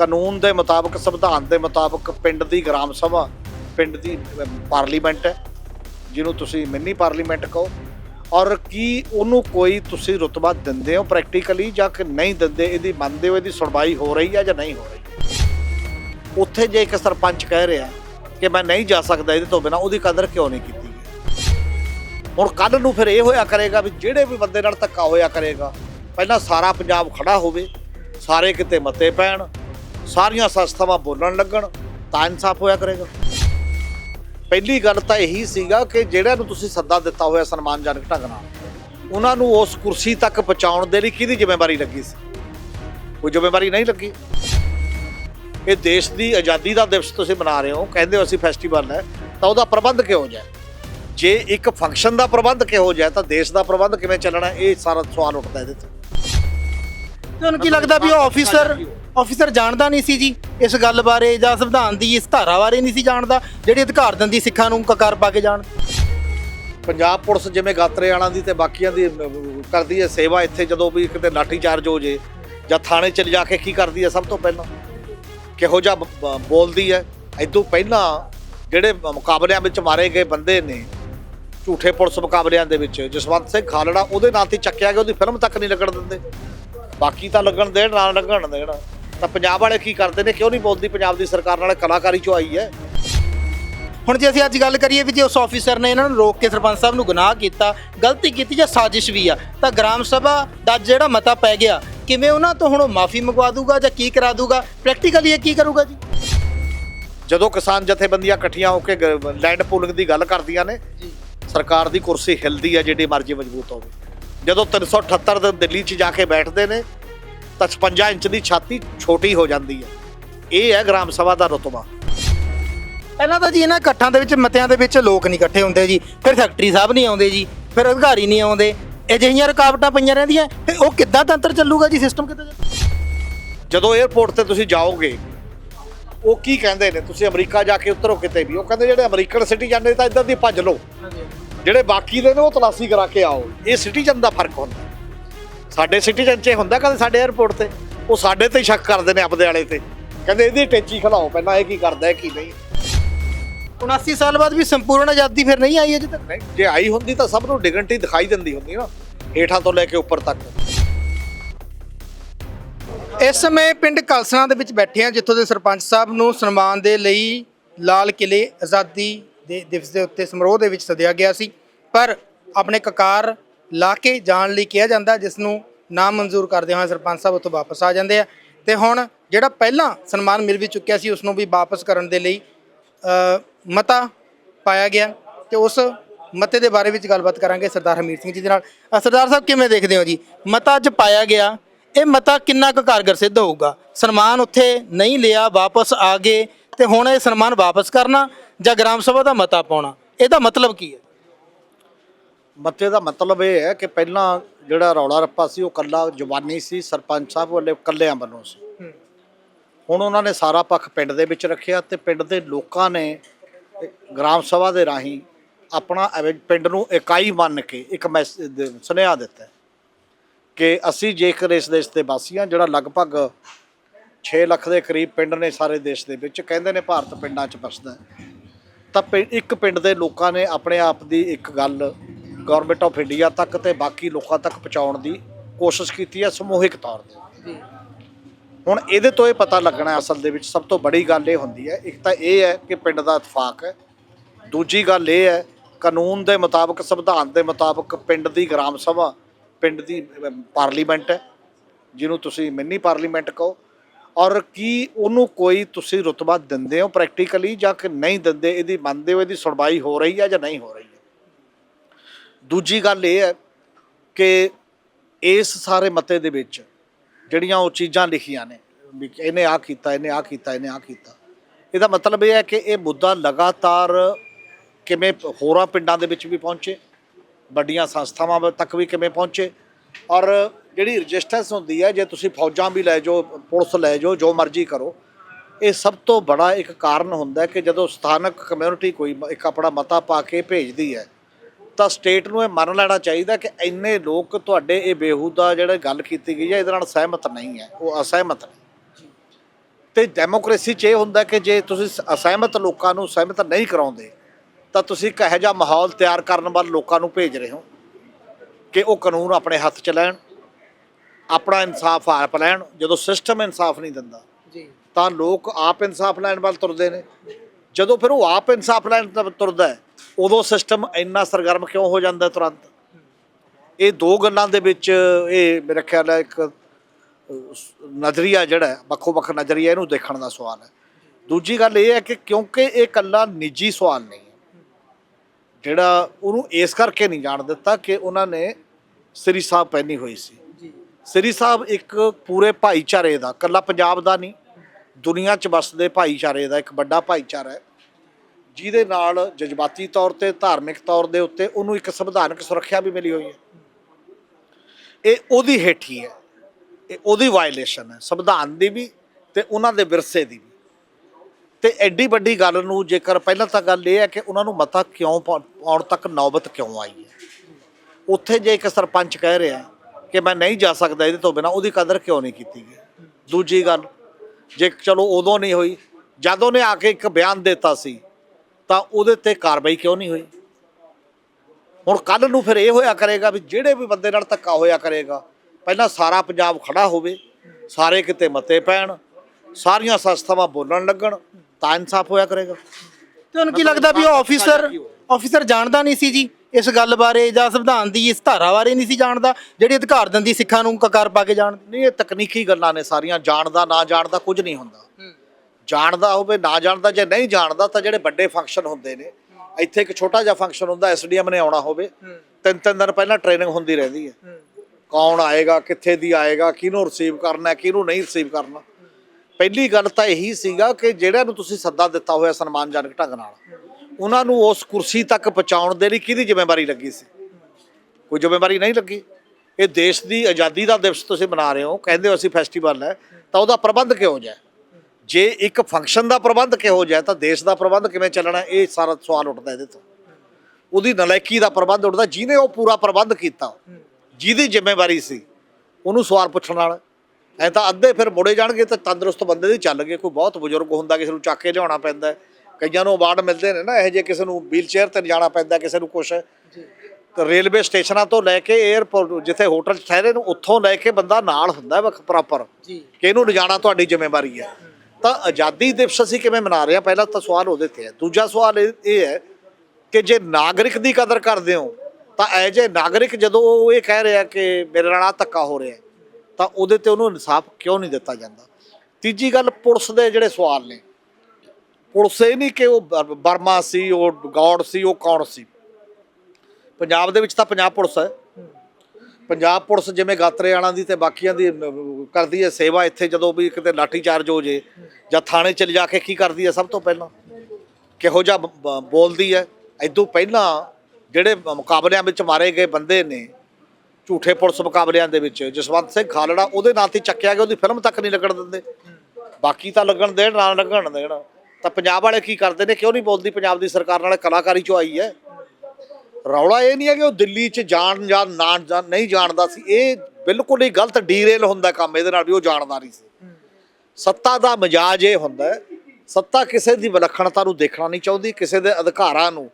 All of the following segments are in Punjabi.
ਕਾਨੂੰਨ ਦੇ ਮੁਤਾਬਕ, ਸੰਵਿਧਾਨ ਦੇ ਮੁਤਾਬਕ ਪਿੰਡ ਦੀ ਗ੍ਰਾਮ ਸਭਾ, ਪਿੰਡ ਦੀ ਪਾਰਲੀਮੈਂਟ ਹੈ, ਜਿਹਨੂੰ ਤੁਸੀਂ ਮਿੰਨੀ ਪਾਰਲੀਮੈਂਟ ਕਹੋ। ਔਰ ਕੀ ਉਹਨੂੰ ਕੋਈ ਤੁਸੀਂ ਰੁਤਬਾ ਦਿੰਦੇ ਹੋ ਪ੍ਰੈਕਟੀਕਲੀ ਜਾਂ ਕਿ ਨਹੀਂ ਦਿੰਦੇ? ਇਹਦੀ ਮੰਨਦੇ ਹੋ, ਇਹਦੀ ਸੁਣਵਾਈ ਹੋ ਰਹੀ ਹੈ ਜਾਂ ਨਹੀਂ ਹੋ ਰਹੀ? ਉੱਥੇ ਜੇ ਇੱਕ ਸਰਪੰਚ ਕਹਿ ਰਿਹਾ ਕਿ ਮੈਂ ਨਹੀਂ ਜਾ ਸਕਦਾ ਇਹਦੇ ਤੋਂ ਬਿਨਾ, ਉਹਦੀ ਕਦਰ ਕਿਉਂ ਨਹੀਂ ਕੀਤੀ ਹੁਣ ਕੱਲ ਨੂੰ ਫਿਰ ਇਹ ਹੋਇਆ ਕਰੇਗਾ ਵੀ ਜਿਹੜੇ ਵੀ ਬੰਦੇ ਨਾਲ ਧੱਕਾ ਹੋਇਆ ਕਰੇਗਾ, ਪਹਿਲਾਂ ਸਾਰਾ ਪੰਜਾਬ ਖੜਾ ਹੋਵੇ, ਸਾਰੇ ਕਿਤੇ ਮਤੇ ਪੈਣ ਸਾਰੀਆਂ ਸੰਸਥਾਵਾਂ ਬੋਲਣ ਲੱਗਣ ਤਾਂ ਇਨਸਾਫ ਹੋਇਆ ਕਰੇਗਾ ਪਹਿਲੀ ਗੱਲ ਤਾਂ ਇਹੀ ਸੀਗਾ ਕਿ ਜਿਹੜਾ ਨੂੰ ਤੁਸੀਂ ਸੱਦਾ ਦਿੱਤਾ ਹੋਇਆ ਸਨਮਾਨਜਨਕ ਢੰਗ ਨਾਲ ਉਹਨਾਂ ਨੂੰ ਉਸ ਕੁਰਸੀ ਤੱਕ ਪਹੁੰਚਾਉਣ ਦੇ ਲਈ ਕਿਹਦੀ ਜ਼ਿੰਮੇਵਾਰੀ ਲੱਗੀ ਸੀ ਕੋਈ ਜ਼ਿੰਮੇਵਾਰੀ ਨਹੀਂ ਲੱਗੀ ਇਹ ਦੇਸ਼ ਦੀ ਆਜ਼ਾਦੀ ਦਾ ਦਿਵਸ ਤੁਸੀਂ ਮਨਾ ਰਹੇ ਹੋ ਕਹਿੰਦੇ ਹੋ ਅਸੀਂ ਫੈਸਟੀਵਲ ਹੈ ਤਾਂ ਉਹਦਾ ਪ੍ਰਬੰਧ ਕਿਹੋ ਜਿਹਾ? ਜੇ ਇੱਕ ਫੰਕਸ਼ਨ ਦਾ ਪ੍ਰਬੰਧ ਕਿਹੋ ਜਿਹਾ ਤਾਂ ਦੇਸ਼ ਦਾ ਪ੍ਰਬੰਧ ਕਿਵੇਂ ਚੱਲਣਾ? ਇਹ ਸਾਰਾ ਸਵਾਲ ਉੱਠਦਾ ਇਹਦੇ ਤੇ ਤੁਹਾਨੂੰ ਕੀ ਲੱਗਦਾ ਵੀ ਉਹ ਆਫੀਸਰ ਆਫੀਸਰ ਜਾਣਦਾ ਨਹੀਂ ਸੀ ਜੀ ਇਸ ਗੱਲ ਬਾਰੇ ਜਾਂ ਸੰਵਿਧਾਨ ਦੀ ਇਸ ਧਾਰਾ ਬਾਰੇ ਨਹੀਂ ਸੀ ਜਾਣਦਾ, ਜਿਹੜੀ ਅਧਿਕਾਰ ਦਿੰਦੀ ਸਿੱਖਾਂ ਨੂੰ ਕਕਾਰ ਪਾ ਕੇ ਜਾਣ। ਪੰਜਾਬ ਪੁਲਿਸ ਜਿਵੇਂ ਗਾਤਰੇ ਵਾਲਾਂ ਦੀ ਤੇ ਬਾਕੀਆਂ ਦੀ ਕਰਦੀ ਹੈ ਸੇਵਾ ਇੱਥੇ ਜਦੋਂ ਵੀ ਕਿਤੇ ਲਾਠੀ ਚਾਰਜ ਹੋ ਜੇ ਜਾਂ ਥਾਣੇ ਚਲੇ ਜਾ ਕੇ ਕੀ ਕਰਦੀ ਹੈ ਸਭ ਤੋਂ ਪਹਿਲਾਂ? ਕਿਹੋ ਜਿਹਾ ਬੋਲਦੀ ਹੈ? ਇਦੋਂ ਪਹਿਲਾਂ ਜਿਹੜੇ ਮੁਕਾਬਲਿਆਂ ਵਿੱਚ ਮਾਰੇ ਗਏ ਬੰਦੇ ਨੇ, ਝੂਠੇ ਪੁਲਿਸ ਮੁਕਾਬਲਿਆਂ ਦੇ ਵਿੱਚ, ਜਸਵੰਤ ਸਿੰਘ ਖਾਲੜਾ ਉਹਦੇ ਨਾਂ ਤੇ ਚੱਕਿਆ ਗਿਆ, ਉਹਦੀ ਫਿਲਮ ਤੱਕ ਨਹੀਂ ਲੱਗਣ ਦਿੰਦੇ। ਬਾਕੀ ਤਾਂ ਲੱਗਣ ਦੇਣ, ਨਾ ਲੱਗਣ ਦੇਣ। ਤਾਂ ਪੰਜਾਬ ਵਾਲੇ ਕੀ ਕਰਦੇ ਨੇ? ਕਿਉਂ ਨਹੀਂ ਬੋਲਦੀ ਪੰਜਾਬ ਦੀ ਸਰਕਾਰ ਨਾਲ? ਕਲਾਕਾਰੀ ਚੋਂ ਆਈ ਹੈ। ਹੁਣ ਜੇ ਅਸੀਂ ਅੱਜ ਗੱਲ ਕਰੀਏ ਵੀ ਜੇ ਉਸ ਆਫੀਸਰ ਨੇ ਇਹਨਾਂ ਨੂੰ ਰੋਕ ਕੇ ਸਰਪੰਚ ਸਾਹਿਬ ਨੂੰ ਗੁਨਾਹ ਕੀਤਾ ਗਲਤੀ ਕੀਤੀ ਜਾਂ ਸਾਜ਼ਿਸ਼ ਵੀ ਆ ਤਾਂ ਗ੍ਰਾਮ ਸਭਾ ਦਾ ਜਿਹੜਾ ਮਤਾ ਪੈ ਗਿਆ ਕਿਵੇਂ ਉਹਨਾਂ ਤੋਂ ਹੁਣ ਮਾਫੀ ਮੰਗਵਾ ਦੂਗਾ ਜਾਂ ਕੀ ਕਰਾ ਦੂਗਾ? ਪ੍ਰੈਕਟੀਕਲੀ ਇਹ ਕੀ ਕਰੂਗਾ ਜੀ? ਜਦੋਂ ਕਿਸਾਨ ਜਥੇਬੰਦੀਆਂ ਇਕੱਠੀਆਂ ਹੋ ਕੇ ਗ- ਲੈਂਡ ਪੂਲਿੰਗ ਦੀ ਗੱਲ ਕਰਦੀਆਂ ਨੇ ਸਰਕਾਰ ਦੀ ਕੁਰਸੀ ਹਿਲਦੀ ਹੈ ਜਿੱਡੀ ਮਰਜ਼ੀ ਮਜ਼ਬੂਤ ਹੋਵੇ। ਜਦੋਂ 378 ਦਿਨ ਦਿੱਲੀ 'ਚ ਜਾ ਕੇ ਬੈਠਦੇ ਨੇ ਤਾਂ 56 ਇੰਚ ਦੀ ਛਾਤੀ ਛੋਟੀ ਹੋ ਜਾਂਦੀ ਹੈ। ਇਹ ਹੈ ਗ੍ਰਾਮ ਸਭਾ ਦਾ ਰੁਤਬਾ। ਪਹਿਲਾਂ ਤਾਂ ਜੀ ਇਹਨਾਂ ਇਕੱਠਾਂ ਦੇ ਵਿੱਚ ਮਤਿਆਂ ਦੇ ਵਿੱਚ ਲੋਕ ਨਹੀਂ ਇਕੱਠੇ ਹੁੰਦੇ ਜੀ। ਫਿਰ ਸੈਕਟਰੀ ਸਾਹਿਬ ਨਹੀਂ ਆਉਂਦੇ ਜੀ ਫਿਰ ਅਧਿਕਾਰੀ ਨਹੀਂ ਆਉਂਦੇ। ਅਜਿਹੀਆਂ ਰੁਕਾਵਟਾਂ ਪਈਆਂ ਰਹਿੰਦੀਆਂ। ਫਿਰ ਉਹ ਕਿੱਦਾਂ ਤੰਤਰ ਚੱਲੂਗਾ ਜੀ ਸਿਸਟਮ ਕਿੱਦਾਂ ਜਦੋਂ 에ਅਰਪੋਰਟ ਤੇ ਤੁਸੀਂ ਜਾਓਗੇ ਉਹ ਕੀ ਕਹਿੰਦੇ ਨੇ? ਤੁਸੀਂ ਅਮਰੀਕਾ ਜਾ ਕੇ ਉਤਰੋ ਕਿਤੇ ਵੀ। ਉਹ ਕਹਿੰਦੇ ਜਿਹੜੇ ਅਮਰੀਕਨ ਸਿਟੀਜ਼ਨ ਨੇ ਤਾਂ ਇੱਧਰ ਦੀ ਭੱਜ ਲਓ। ਜਿਹੜੇ ਬਾਕੀ ਦੇ ਨੇ ਉਹ ਤਲਾਸ਼ੀ ਕਰਾ ਕੇ ਆਓ। ਇਹ ਸਿਟੀਜ਼ਨ ਦਾ ਫ਼ਰਕ ਹੁੰਦਾ। ਸਾਡੇ ਸਿਟੀਜ਼ਨ 'ਚ ਹੁੰਦਾ ਕਦੇ ਸਾਡੇ 에ਅਰਪੋਰਟ ਤੇ? ਉਹ ਸਾਡੇ ਤੇ ਸ਼ੱਕ ਕਰਦੇ ਨੇ ਆਪਦੇ ਵਾਲੇ ਤੇ। ਕਹਿੰਦੇ ਇਹਦੀ ਟੇਚੀ ਖਲਾਓ ਪਹਿਲਾਂ ਇਹ ਕੀ ਕਰਦਾ ਹੈ ਕੀ ਨਹੀਂ। 79 ਸਾਲ ਬਾਅਦ ਵੀ ਸੰਪੂਰਨ ਆਜ਼ਾਦੀ ਫਿਰ ਨਹੀਂ ਆਈ ਅਜੇ ਤੱਕ? ਨਹੀਂ ਜੇ ਆਈ ਹੁੰਦੀ ਤਾਂ ਸਭ ਨੂੰ ਡਿਗਨਟੀ ਦਿਖਾਈ ਦਿੰਦੀ ਹੁੰਦੀ ਨਾ ਹੇਠਾਂ ਤੋਂ ਲੈ ਕੇ ਉੱਪਰ ਤੱਕ। ਇਸ ਸਮੇਂ ਪਿੰਡ ਕਲਸਣਾ ਦੇ ਵਿੱਚ ਬੈਠੇ ਆ ਜਿੱਥੋਂ ਦੇ ਸਰਪੰਚ ਸਾਹਿਬ ਨੂੰ ਸਨਮਾਨ ਦੇ ਲਈ ਲਾਲ ਕਿਲੇ ਆਜ਼ਾਦੀ ਦੇ ਦਿਵਸ ਦੇ ਉੱਤੇ ਸਮਾਰੋਹ ਦੇ ਵਿੱਚ ਸੱਦਿਆ ਗਿਆ ਸੀ। ਪਰ ਆਪਣੇ ਕਕਾਰ ਲਾ ਕੇ ਜਾਣ ਲਈ ਕਿਹਾ ਜਾਂਦਾ ਜਿਸ ਨੂੰ ਨਾ ਮਨਜ਼ੂਰ ਕਰਦੇ ਹੋਏ ਸਰਪੰਚ ਸਾਹਿਬ ਉੱਥੋਂ ਵਾਪਸ ਆ ਜਾਂਦੇ ਆ। ਤੇ ਹੁਣ ਜਿਹੜਾ ਪਹਿਲਾਂ ਸਨਮਾਨ ਮਿਲ ਵੀ ਚੁੱਕਿਆ ਸੀ ਉਸ ਨੂੰ ਵੀ ਵਾਪਸ ਕਰਨ ਦੇ ਲਈ ਮਤਾ ਪਾਇਆ ਗਿਆ ਤੇ ਉਸ ਮਤੇ ਦੇ ਬਾਰੇ ਵਿੱਚ ਗੱਲਬਾਤ ਕਰਾਂਗੇ ਸਰਦਾਰ ਹਮੀਰ ਸਿੰਘ ਜੀ ਦੇ ਨਾਲ। ਸਰਦਾਰ ਸਾਹਿਬ, ਕਿਵੇਂ ਦੇਖਦੇ ਹੋ ਜੀ? ਮਤਾ ਅੱਜ ਪਾਇਆ ਗਿਆ, ਇਹ ਮਤਾ ਕਿੰਨਾ ਕੁ ਕਾਰਗਰ ਸਿੱਧ ਹੋਊਗਾ? ਸਨਮਾਨ ਉੱਥੇ ਨਹੀਂ ਲਿਆ, ਵਾਪਸ ਆ ਗਏ ਤੇ ਹੁਣ ਇਹ ਸਨਮਾਨ ਵਾਪਸ ਕਰਨਾ ਜਾਂ ਗ੍ਰਾਮ ਸਭਾ ਦਾ ਮਤਾ ਪਾਉਣਾ? ਇਹਦਾ ਮਤਲਬ ਕੀ ਹੈ? ਮੱਤੇ ਦਾ ਮਤਲਬ ਇਹ ਹੈ ਕਿ ਪਹਿਲਾਂ ਜਿਹੜਾ ਰੌਲਾ ਰੱਪਾ ਸੀ ਉਹ ਕੱਲਾ ਜਵਾਨੀ ਸੀ ਸਰਪੰਚ ਸਾਹਿਬ ਵੱਲੇ ਕੱਲਿਆਂ ਵੱਲੋਂ ਸੀ। ਹੁਣ ਉਹਨਾਂ ਨੇ ਸਾਰਾ ਪੱਖ ਪਿੰਡ ਦੇ ਵਿੱਚ ਰੱਖਿਆ ਤੇ ਪਿੰਡ ਦੇ ਲੋਕਾਂ ਨੇ ਗ੍ਰਾਮ ਸਭਾ ਦੇ ਰਾਹੀਂ ਆਪਣਾ ਪਿੰਡ ਨੂੰ ਇਕਾਈ ਮੰਨ ਕੇ ਇੱਕ ਮੈਸੇਜ ਸੁਨੇਹਾ ਦਿੱਤਾ ਕਿ ਅਸੀਂ ਜੇਕਰ ਇਸ ਦੇਸ਼ ਦੇ ਵਾਸੀ ਹਾਂ ਜਿਹੜਾ ਲਗਭਗ 6 ਲੱਖ ਦੇ ਕਰੀਬ ਪਿੰਡ ਨੇ ਸਾਰੇ ਦੇਸ਼ ਦੇ ਵਿੱਚ ਕਹਿੰਦੇ ਨੇ ਭਾਰਤ ਪਿੰਡਾਂ 'ਚ ਵਸਦਾ ਤਾਂ ਇੱਕ ਪਿੰਡ ਦੇ ਲੋਕਾਂ ਨੇ ਆਪਣੇ ਆਪ ਦੀ ਇੱਕ ਗੱਲ ਗਵਰਨਮੈਂਟ ਆਫ ਇੰਡੀਆ ਤੱਕ ਤੇ ਬਾਕੀ ਲੋਕਾਂ ਤੱਕ ਪਹੁੰਚਾਉਣ ਦੀ ਕੋਸ਼ਿਸ਼ ਕੀਤੀ ਹੈ ਸਮੂਹਿਕ ਤੌਰ ਤੇ। ਹੁਣ ਇਹਦੇ ਤੋਂ ਇਹ ਪਤਾ ਲੱਗਣਾ ਅਸਲ ਦੇ ਵਿੱਚ ਸਭ ਤੋਂ ਬੜੀ ਗੱਲ ਇਹ ਹੁੰਦੀ ਹੈ ਇੱਕ ਤਾਂ ਇਹ ਹੈ ਕਿ ਪਿੰਡ ਦਾ ਇਤਫਾਕ ਹੈ। ਦੂਜੀ ਗੱਲ ਇਹ ਹੈ ਕਾਨੂੰਨ ਦੇ ਮੁਤਾਬਕ ਸੰਵਿਧਾਨ ਦੇ ਮੁਤਾਬਕ ਪਿੰਡ ਦੀ ਗ੍ਰਾਮ ਸਭਾ ਪਿੰਡ ਦੀ ਪਾਰਲੀਮੈਂਟ ਹੈ ਜਿਹਨੂੰ ਤੁਸੀਂ ਮਿੰਨੀ ਪਾਰਲੀਮੈਂਟ ਕਹੋ। ਔਰ ਕੀ ਉਹਨੂੰ ਕੋਈ ਤੁਸੀਂ ਰੁਤਬਾ ਦਿੰਦੇ ਹੋ ਪ੍ਰੈਕਟੀਕਲੀ ਜਾਂ ਕਿ ਨਹੀਂ ਦਿੰਦੇ ਇਹਦੀ ਮੰਨਦੇ ਹੋ ਇਹਦੀ ਸੁਣਵਾਈ ਹੋ ਰਹੀ ਹੈ ਜਾਂ ਨਹੀਂ ਹੋ ਰਹੀ? ਦੂਜੀ ਗੱਲ ਇਹ ਹੈ ਕਿ ਇਸ ਸਾਰੇ ਮਤੇ ਦੇ ਵਿੱਚ ਜਿਹੜੀਆਂ ਉਹ ਚੀਜ਼ਾਂ ਲਿਖੀਆਂ ਨੇ, ਵੀ ਇਹਨੇ ਆ ਕੀਤਾ, ਇਹਨੇ ਆ ਕੀਤਾ, ਇਹਨੇ ਆ ਕੀਤਾ। ਇਹਦਾ ਮਤਲਬ ਇਹ ਹੈ ਕਿ ਇਹ ਮੁੱਦਾ ਲਗਾਤਾਰ ਕਿਵੇਂ ਹੋਰਾਂ ਪਿੰਡਾਂ ਦੇ ਵਿੱਚ ਵੀ ਪਹੁੰਚੇ, ਵੱਡੀਆਂ ਸੰਸਥਾਵਾਂ ਤੱਕ ਵੀ ਕਿਵੇਂ ਪਹੁੰਚੇ, ਔਰ ਜਿਹੜੀ ਰਜਿਸਟੈਂਸ ਹੁੰਦੀ ਹੈ, ਜੇ ਤੁਸੀਂ ਫੌਜਾਂ ਵੀ ਲੈ ਜਾਓ, ਪੁਲਿਸ ਲੈ ਜਾਓ, ਜੋ ਮਰਜ਼ੀ ਕਰੋ, ਇਹ ਸਭ ਤੋਂ ਬੜਾ ਇੱਕ ਕਾਰਨ ਹੁੰਦਾ ਕਿ ਜਦੋਂ ਸਥਾਨਕ ਕਮਿਊਨਿਟੀ ਕੋਈ ਇੱਕ ਆਪਣਾ ਮਤਾ ਪਾ ਕੇ ਭੇਜਦੀ ਹੈ ਤਾਂ ਸਟੇਟ ਨੂੰ ਇਹ ਮੰਨ ਲੈਣਾ ਚਾਹੀਦਾ ਕਿ ਇੰਨੇ ਲੋਕ ਤੁਹਾਡੇ ਇਹ ਬੇਹੂਦਾ ਜਿਹੜਾ ਗੱਲ ਕੀਤੀ ਗਈ ਹੈ ਇਹਦੇ ਨਾਲ ਸਹਿਮਤ ਨਹੀਂ ਹੈ ਉਹ ਅਸਹਿਮਤ ਨੇ। ਤੇ ਡੈਮੋਕ੍ਰੇਸੀ 'ਚ ਇਹ ਹੁੰਦਾ ਕਿ ਜੇ ਤੁਸੀਂ ਅਸਹਿਮਤ ਲੋਕਾਂ ਨੂੰ ਸਹਿਮਤ ਨਹੀਂ ਕਰਾਉਂਦੇ ਤਾਂ ਤੁਸੀਂ ਇੱਕ ਇਹੋ ਜਿਹਾ ਮਾਹੌਲ ਤਿਆਰ ਕਰਨ ਵੱਲ ਲੋਕਾਂ ਨੂੰ ਭੇਜ ਰਹੇ ਹੋ? ਕਿ ਉਹ ਕਾਨੂੰਨ ਆਪਣੇ ਹੱਥ 'ਚ ਲੈਣ ਆਪਣਾ ਇਨਸਾਫ ਆਪ ਲੈਣ ਜਦੋਂ ਸਿਸਟਮ ਇਨਸਾਫ ਨਹੀਂ ਦਿੰਦਾ ਜੀ। ਤਾਂ ਲੋਕ ਆਪ ਇਨਸਾਫ ਲੈਣ ਵੱਲ ਤੁਰਦੇ ਨੇ। ਜਦੋਂ ਫਿਰ ਉਹ ਆਪ ਇਨਸਾਫ ਲੈਣ ਤੁਰਦਾ ਉਦੋਂ ਸਿਸਟਮ ਇੰਨਾ ਸਰਗਰਮ ਕਿਉਂ ਹੋ ਜਾਂਦਾ ਤੁਰੰਤ? ਇਹ ਦੋ ਗੱਲਾਂ ਦੇ ਵਿੱਚ ਇਹ ਮੇਰੇ ਖਿਆਲ ਹੈ ਇੱਕ ਨਜ਼ਰੀਆ ਜਿਹੜਾ ਵੱਖੋ ਵੱਖ ਨਜ਼ਰੀਆ ਇਹਨੂੰ ਦੇਖਣ ਦਾ ਸਵਾਲ ਹੈ। ਦੂਜੀ ਗੱਲ ਇਹ ਹੈ ਕਿ ਕਿਉਂਕਿ ਇਹ ਕੱਲਾ ਨਿੱਜੀ ਸਵਾਲ ਨਹੀਂ ਹੈ ਜਿਹੜਾ ਉਹਨੂੰ ਇਸ ਕਰਕੇ ਨਹੀਂ ਜਾਣ ਦਿੱਤਾ ਕਿ ਉਹਨਾਂ ਨੇ ਸ੍ਰੀ ਸਾਹਿਬ ਪਹਿਨੀ ਹੋਈ ਸੀ। ਸ੍ਰੀ ਸਾਹਿਬ ਇੱਕ ਪੂਰੇ ਭਾਈਚਾਰੇ ਦਾ ਕੱਲਾ ਪੰਜਾਬ ਦਾ ਨਹੀਂ ਦੁਨੀਆ 'ਚ ਵਸਦੇ ਭਾਈਚਾਰੇ ਦਾ ਇੱਕ ਵੱਡਾ ਭਾਈਚਾਰਾ ਹੈ, ਜਿਹਦੇ ਨਾਲ ਜਜ਼ਬਾਤੀ ਤੌਰ ਤੇ, ਧਾਰਮਿਕ ਤੌਰ ਦੇ ਉੱਤੇ ਉਹਨੂੰ ਇੱਕ ਸੰਵਿਧਾਨਕ ਸੁਰੱਖਿਆ ਵੀ ਮਿਲੀ ਹੋਈ ਹੈ। ਇਹ ਉਹਦੀ ਹੇਠੀ ਹੈ, ਇਹ ਉਹਦੀ ਵਾਇਲੇਸ਼ਨ ਹੈ, ਸੰਵਿਧਾਨ ਦੀ ਵੀ ਤੇ ਉਹਨਾਂ ਦੇ ਵਿਰਸੇ ਦੀ ਵੀ। ਤੇ ਐਡੀ ਵੱਡੀ ਗੱਲ ਨੂੰ ਜੇਕਰ ਪਹਿਲਾਂ ਤਾਂ ਗੱਲ ਇਹ ਹੈ ਕਿ ਉਹਨਾਂ ਨੂੰ ਮਤਾ ਕਿਉਂ ਪਾ- ਪਾਉਣ ਤੱਕ ਨੌਬਤ ਕਿਉਂ ਆਈ ਹੈ? ਉੱਥੇ ਜੇ ਇੱਕ ਸਰਪੰਚ ਕਹਿ ਰਿਹਾ ਕਿ ਮੈਂ ਨਹੀਂ ਜਾ ਸਕਦਾ ਇਹਦੇ ਤੋਂ ਬਿਨਾ, ਉਹਦੀ ਕਦਰ ਕਿਉਂ ਨਹੀਂ ਕੀਤੀ ਗਈ? ਦੂਜੀ ਗੱਲ ਜੇ ਚਲੋ ਉਦੋਂ ਨਹੀਂ ਹੋਈ ਜਦ ਉਹਨੇ ਆ ਕੇ ਇੱਕ ਬਿਆਨ ਦਿੱਤਾ ਸੀ ਤਾਂ ਉਹਦੇ ਤੇ ਕਾਰਵਾਈ ਕਿਉਂ ਨਹੀਂ ਹੋਈ? ਹੁਣ ਕੱਲ ਨੂੰ ਫਿਰ ਇਹ ਹੋਇਆ ਕਰੇਗਾ ਵੀ ਜਿਹੜੇ ਵੀ ਬੰਦੇ ਨਾਲ ਧੱਕਾ ਹੋਇਆ ਕਰੇਗਾ ਪਹਿਲਾਂ ਸਾਰਾ ਪੰਜਾਬ ਖੜਾ ਹੋਵੇ ਸਾਰੇ ਕਿਤੇ ਮਤੇ ਪੈਣ ਸਾਰੀਆਂ ਸੰਸਥਾਵਾਂ ਬੋਲਣ ਲੱਗਣ ਤਾਂ ਇਨਸਾਫ ਹੋਇਆ ਕਰੇਗਾ। ਤੁਹਾਨੂੰ ਕੀ ਲੱਗਦਾ ਵੀ ਉਹ ਆਫੀਸਰ ਆਫੀਸਰ ਜਾਣਦਾ ਨਹੀਂ ਸੀ ਜੀ? ਇਸ ਗੱਲ ਬਾਰੇ ਜਾਂ ਸੰਵਿਧਾਨ ਦੀ ਇਸ ਧਾਰਾ ਬਾਰੇ ਨਹੀਂ ਸੀ ਜਾਣਦਾ, ਜਿਹੜੀ ਅਧਿਕਾਰ ਦਿੰਦੀ ਸਿੱਖਾਂ ਨੂੰ ਕਕਾਰ ਪਾ ਕੇ ਜਾਣ ਨਹੀਂ, ਇਹ ਤਕਨੀਕੀ ਗੱਲਾਂ ਨੇ ਸਾਰੀਆਂ, ਜਾਣਦਾ, ਨਾ ਜਾਣਦਾ ਕੁਝ ਨਹੀਂ ਹੁੰਦਾ। ਜਾਣਦਾ ਹੋਵੇ, ਨਾ ਜਾਣਦਾ, ਜੇ ਨਹੀਂ ਜਾਣਦਾ ਤਾਂ ਜਿਹੜੇ ਵੱਡੇ ਫੰਕਸ਼ਨ ਹੁੰਦੇ ਨੇ, ਇੱਥੇ ਇੱਕ ਛੋਟਾ ਜਿਹਾ ਫੰਕਸ਼ਨ ਹੁੰਦਾ ਐਸਡੀਐਮ ਨੇ ਆਉਣਾ ਹੋਵੇ, ਤਿੰਨ ਤਿੰਨ ਦਿਨ ਪਹਿਲਾਂ ਟ੍ਰੇਨਿੰਗ ਹੁੰਦੀ ਰਹਿੰਦੀ ਹੈ। ਕੌਣ ਆਏਗਾ, ਕਿੱਥੇ ਦੀ ਆਏਗਾ, ਕਿਹਨੂੰ ਰਿਸੀਵ ਕਰਨਾ, ਕਿਹਨੂੰ ਨਹੀਂ ਰਿਸੀਵ ਕਰਨਾ। ਪਹਿਲੀ ਗੱਲ ਤਾਂ ਇਹੀ ਸੀਗਾ ਕਿ ਜਿਹੜਾ ਨੂੰ ਤੁਸੀਂ ਸੱਦਾ ਦਿੱਤਾ ਹੋਇਆ ਸਨਮਾਨਜਨਕ ਢੰਗ ਨਾਲ ਉਹਨਾਂ ਨੂੰ ਉਸ ਕੁਰਸੀ ਤੱਕ ਪਹੁੰਚਾਉਣ ਦੇ ਲਈ ਕਿਹਦੀ ਜ਼ਿੰਮੇਵਾਰੀ ਲੱਗੀ ਸੀ? ਕੋਈ ਜ਼ਿੰਮੇਵਾਰੀ ਨਹੀਂ ਲੱਗੀ? ਇਹ ਦੇਸ਼ ਦੀ ਆਜ਼ਾਦੀ ਦਾ ਦਿਵਸ ਤੁਸੀਂ ਮਨਾ ਰਹੇ ਹੋ, ਕਹਿੰਦੇ ਹੋ ਅਸੀਂ ਫੈਸਟੀਵਲ ਹੈ, ਤਾਂ ਉਹਦਾ ਪ੍ਰਬੰਧ ਕਿਹੋ ਜਿਹਾ ਜੇ ਇੱਕ ਫੰਕਸ਼ਨ ਦਾ ਪ੍ਰਬੰਧ ਕਿਹੋ ਜਿਹਾ ਤਾਂ ਦੇਸ਼ ਦਾ ਪ੍ਰਬੰਧ ਕਿਵੇਂ ਚੱਲਣਾ ਇਹ ਸਾਰਾ ਸਵਾਲ ਉੱਠਦਾ ਇਹਦੇ ਤੋਂ। ਉਹਦੀ ਨਲਾਇਕੀ ਦਾ ਪ੍ਰਬੰਧ ਉੱਠਦਾ, ਜਿਹਨੇ ਉਹ ਪੂਰਾ ਪ੍ਰਬੰਧ ਕੀਤਾ, ਜਿਹਦੀ ਜ਼ਿੰਮੇਵਾਰੀ ਸੀ, ਉਹਨੂੰ ਸਵਾਲ ਪੁੱਛਣ ਵਾਲਾ ਐ ਤਾਂ ਅੱਧੇ ਫਿਰ ਮੁੜੇ ਜਾਣਗੇ ਤਾਂ ਤੰਦਰੁਸਤ ਬੰਦੇ ਦੇ ਚੱਲ ਗਏ, ਕੋਈ ਬਹੁਤ ਬਜ਼ੁਰਗ ਹੁੰਦਾ, ਕਿਸੇ ਨੂੰ ਚੱਕ ਕੇ ਲਿਆਉਣਾ ਪੈਂਦਾ ਕਈਆਂ ਨੂੰ ਅਵਾਰਡ ਮਿਲਦੇ ਨੇ ਨਾ ਇਹੋ ਜਿਹੇ ਕਿਸੇ ਨੂੰ ਵੀਲ ਚੇਅਰ ਤੇ ਜਾਣਾ ਪੈਂਦਾ ਕਿਸੇ ਨੂੰ ਕੁਛ। ਤਾਂ ਰੇਲਵੇ ਸਟੇਸ਼ਨਾਂ ਤੋਂ ਲੈ ਕੇ 에ਅਰਪੋਰਟ ਜਿੱਥੇ ਹੋਟਲ 'ਚ ਠਹਿਰੇ ਨੂੰ ਉੱਥੋਂ ਲੈ ਕੇ ਬੰਦਾ ਨਾਲ ਹੁੰਦਾ ਹੈ ਪ੍ਰੋਪਰ ਜੀ। ਕਿ ਇਹਨੂੰ ਲਿਜਾਣਾ ਤੁਹਾਡੀ ਜ਼ਿੰਮੇਵਾਰੀ ਹੈ। ਤਾਂ ਆਜ਼ਾਦੀ ਦਿਵਸ ਅਸੀਂ ਕਿਵੇਂ ਮਨਾ ਰਹੇ ਹਾਂ? ਪਹਿਲਾ ਤਾਂ ਸਵਾਲ ਉਹਦੇ ਤੇ ਹੈ। ਦੂਜਾ ਸਵਾਲ ਇਹ ਹੈ ਕਿ ਜੇ ਨਾਗਰਿਕ ਦੀ ਕਦਰ ਕਰਦੇ ਹੋ ਤਾਂ ਐ ਜੇ ਨਾਗਰਿਕ ਜਦੋਂ ਉਹ ਇਹ ਕਹਿ ਰਿਹਾ ਕਿ ਮੇਰੇ ਨਾਲ ਆਹ ਧੱਕਾ ਹੋ ਰਿਹਾ ਤਾਂ ਉਹਦੇ ਤੇ ਉਹਨੂੰ ਇਨਸਾਫ ਕਿਉਂ ਨਹੀਂ ਦਿੱਤਾ ਜਾਂਦਾ? ਤੀਜੀ ਗੱਲ ਪੁਲਿਸ ਦੇ ਜਿਹੜੇ ਸਵਾਲ ਨੇ ਪੁਲਿਸ ਇਹ ਨਹੀਂ ਕਿ ਉਹ ਬਰ- ਬਰਮਾ ਸੀ ਉਹ ਗੌੜ ਸੀ ਉਹ ਕੌਣ ਸੀ? ਪੰਜਾਬ ਦੇ ਵਿੱਚ ਤਾਂ ਪੰਜਾਬ ਪੁਲਿਸ ਹੈ। ਪੰਜਾਬ ਪੁਲਿਸ ਜਿਵੇਂ ਗਾਤਰੇ ਵਾਲਾਂ ਦੀ ਤੇ ਬਾਕੀਆਂ ਦੀ ਅਮ, ਕਰਦੀ ਹੈ ਸੇਵਾ ਇੱਥੇ ਜਦੋਂ ਵੀ ਕਿਤੇ ਲਾਠੀਚਾਰਜ ਹੋ ਜੇ ਜਾਂ ਥਾਣੇ ਚਲੇ ਜਾ ਕੇ ਕੀ ਕਰਦੀ ਹੈ ਸਭ ਤੋਂ ਪਹਿਲਾਂ? ਕਿਹੋ ਜਿਹਾ ਬ- ਬ- ਬੋਲਦੀ ਹੈ। ਇਦੋਂ ਪਹਿਲਾਂ ਜਿਹੜੇ ਮੁਕਾਬਲਿਆਂ ਵਿੱਚ ਮਾਰੇ ਗਏ ਬੰਦੇ ਨੇ ਝੂਠੇ ਪੁਲਿਸ ਮੁਕਾਬਲਿਆਂ ਦੇ ਵਿੱਚ ਜਸਵੰਤ ਸਿੰਘ ਖਾਲੜਾ ਉਹਦੇ ਨਾਂ ਤੇ ਚੱਕਿਆ ਗਿਆ ਉਹਦੀ ਫਿਲਮ ਤੱਕ ਨਹੀਂ ਲੱਗਣ ਦਿੰਦੇ। ਬਾਕੀ ਤਾਂ ਲੱਗਣ ਦੇਣ ਨਾ ਲੱਗਣ ਦੇਣ। ਤਾਂ ਪੰਜਾਬ ਵਾਲੇ ਕੀ ਕਰਦੇ ਨੇ? ਕਿਉਂ ਨਹੀਂ ਬੋਲਦੀ ਪੰਜਾਬ ਦੀ ਸਰਕਾਰ ਨਾਲ? ਕਲਾਕਾਰੀ ਚੋਂ ਆਈ ਹੈ। ਰੌਲਾ ਇਹ ਨਹੀਂ ਹੈ ਕਿ ਉਹ ਦਿੱਲੀ 'ਚ ਜਾਣ ਜਾਂ ਨਾ ਜਾਣ ਨਹੀਂ ਜਾਣਦਾ ਸੀ। ਇਹ ਬਿਲਕੁਲ ਹੀ ਗਲਤ ਡੀਰੇਲ ਹੁੰਦਾ ਕੰਮ ਇਹਦੇ ਨਾਲ ਵੀ, ਉਹ ਜਾਣਦਾ ਨਹੀਂ ਸੀ। ਸੱਤਾ ਦਾ ਮਜਾਜ ਇਹ ਹੁੰਦਾ ਸੱਤਾ ਕਿਸੇ ਦੀ ਵਿਲੱਖਣਤਾ ਨੂੰ ਦੇਖਣਾ ਨਹੀਂ ਚਾਹੁੰਦੀ, ਕਿਸੇ ਦੇ ਅਧਿਕਾਰਾਂ ਨੂੰ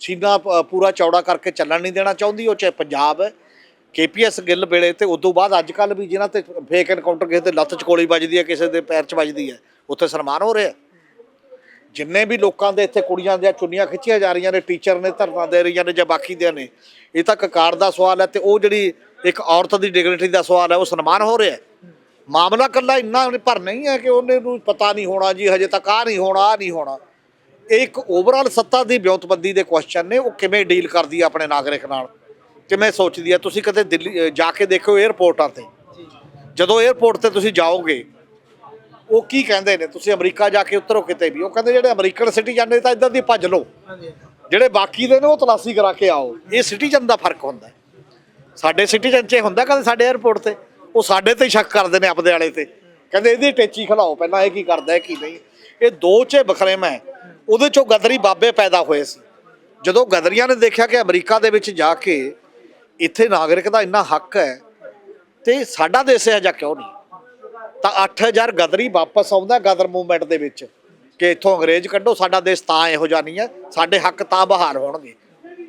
ਸੀਨਾ ਪ- ਪੂਰਾ ਚੌੜਾ ਕਰਕੇ ਚੱਲਣ ਨਹੀਂ ਦੇਣਾ ਚਾਹੁੰਦੀ। ਉਹ ਚਾਹੇ ਪੰਜਾਬ ਹੈ ਕੇਪੀਐਸ ਗਿੱਲ ਵੇਲੇ ਤੇ ਉਸ ਤੋਂ ਬਾਅਦ ਅੱਜ ਕੱਲ ਵੀ ਜਿਨ੍ਹਾਂ ਤੇ ਫੇਕ ਐਨਕਾਊਂਟਰ ਕਿਸੇ ਦੇ ਲੱਤ 'ਚ ਗੋਲੀ ਵੱਜਦੀ ਹੈ, ਕਿਸੇ ਦੇ ਪੈਰ 'ਚ ਵੱਜਦੀ ਹੈ, ਉੱਥੇ ਸਨਮਾਨ ਹੋ ਰਿਹਾ। ਜਿੰਨੇ ਵੀ ਲੋਕਾਂ ਦੇ ਇੱਥੇ ਕੁੜੀਆਂ ਦੀਆਂ ਚੁੰਨੀਆਂ ਖਿੱਚੀਆਂ ਜਾ ਰਹੀਆਂ ਨੇ ਟੀਚਰ ਨੇ ਧਰਨਾ ਦੇ ਰਹੀਆਂ ਨੇ ਜਾਂ ਬਾਕੀ ਦੇ ਨੇ, ਇਹ ਤਾਂ ਕਕਾਰ ਦਾ ਸਵਾਲ ਹੈ ਤੇ ਉਹ ਜਿਹੜੀ ਇੱਕ ਔਰਤ ਦੀ ਡਿਗਨਿਟੀ ਦਾ ਸਵਾਲ ਹੈ, ਉਹ ਸਨਮਾਨ ਹੋ ਰਿਹਾ ਮਾਮਲਾ ਕੱਲਾ ਇੰਨਾ ਪਰ ਨਹੀਂ ਹੈ ਕਿ ਉਹਨੇ ਨੂੰ ਪਤਾ ਨਹੀਂ ਹੋਣਾ ਜੀ, ਹਜੇ ਤੱਕ ਆ ਨਹੀਂ ਹੋਣਾ ਆ ਨਹੀਂ ਹੋਣਾ। ਇਹ ਇੱਕ ਓਵਰਆਲ ਸੱਤਾ ਦੀ ਵਿਉਂਤਬੰਦੀ ਦੇ ਕੁਐਸਚਨ ਨੇ, ਉਹ ਕਿਵੇਂ ਡੀਲ ਕਰਦੀ ਹੈ ਆਪਣੇ ਨਾਗਰਿਕ ਨਾਲ? ਕਿਵੇਂ ਸੋਚਦੀ ਹੈ? ਤੁਸੀਂ ਕਦੇ ਦਿੱਲੀ ਜਾ ਕੇ ਦੇਖੋ 에ਅਰਪੋਰਟਾਂ ਤੇ। ਜਦੋਂ 에ਅਰਪੋਰਟ ਤੇ ਤੁਸੀਂ ਜਾਓਗੇ ਉਹ ਕੀ ਕਹਿੰਦੇ ਨੇ? ਤੁਸੀਂ ਅਮਰੀਕਾ ਜਾ ਕੇ ਉਤਰੋ ਕਿਤੇ ਵੀ। ਉਹ ਕਹਿੰਦੇ ਜਿਹੜੇ ਅਮਰੀਕਨ ਸਿਟੀਜ਼ਨ ਨੇ ਤਾਂ ਇੱਧਰ ਦੀ ਭੱਜ ਲਓ। ਜਿਹੜੇ ਬਾਕੀ ਦੇ ਨੇ ਉਹ ਤਲਾਸ਼ੀ ਕਰਾ ਕੇ ਆਓ। ਇਹ ਸਿਟੀਜ਼ਨ ਦਾ ਫ਼ਰਕ ਹੁੰਦਾ। ਹੈ। ਸਾਡੇ ਸਿਟੀਜ਼ਨ 'ਚ ਇਹ ਹੁੰਦਾ ਕਦੇ ਸਾਡੇ 에ਅਰਪੋਰਟ ਤੇ? ਉਹ ਸਾਡੇ ਤੇ ਹੀ ਸ਼ੱਕ ਕਰਦੇ ਨੇ ਆਪਦੇ ਵਾਲੇ ਤੇ। ਕਹਿੰਦੇ ਇਹਦੀ ਟੇਚੀ ਖਲਾਓ ਪਹਿਲਾਂ ਇਹ ਕੀ ਕਰਦਾ ਹੈ ਕੀ ਨਹੀਂ। ਇਹ ਦੋ 'ਚ ਬਖਰੇਮਾ ਹੈ। ਉਹਦੇ 'ਚੋਂ ਗਦਰੀ ਬਾਬੇ ਪੈਦਾ ਹੋਏ ਸੀ। ਜਦੋਂ ਗਦਰੀਆਂ ਨੇ ਦੇਖਿਆ ਕਿ ਅਮਰੀਕਾ ਦੇ ਵਿੱਚ ਜਾ ਕੇ ਇੱਥੇ ਨਾਗਰਿਕ ਦਾ ਇੰਨਾ ਹੱਕ ਹੈ ਤੇ ਸਾਡਾ ਦੇਸ਼ ਇਹ ਜਿਹਾ ਕਿਉਂ ਨਹੀਂ? ਤਾਂ 8000 ਗਦਰੀ ਵਾਪਸ ਆਉਂਦਾ ਗਦਰ ਮੂਵਮੈਂਟ ਦੇ ਵਿੱਚ ਕਿ ਇੱਥੋਂ ਅੰਗਰੇਜ਼ ਕੱਢੋ ਸਾਡਾ ਦੇਸ਼ ਤਾਂ ਇਹੋ ਜਿਹਾ ਨਹੀਂ ਹੈ ਸਾਡੇ ਹੱਕ ਤਾਂ ਬਹਾਲ ਹੋਣਗੇ।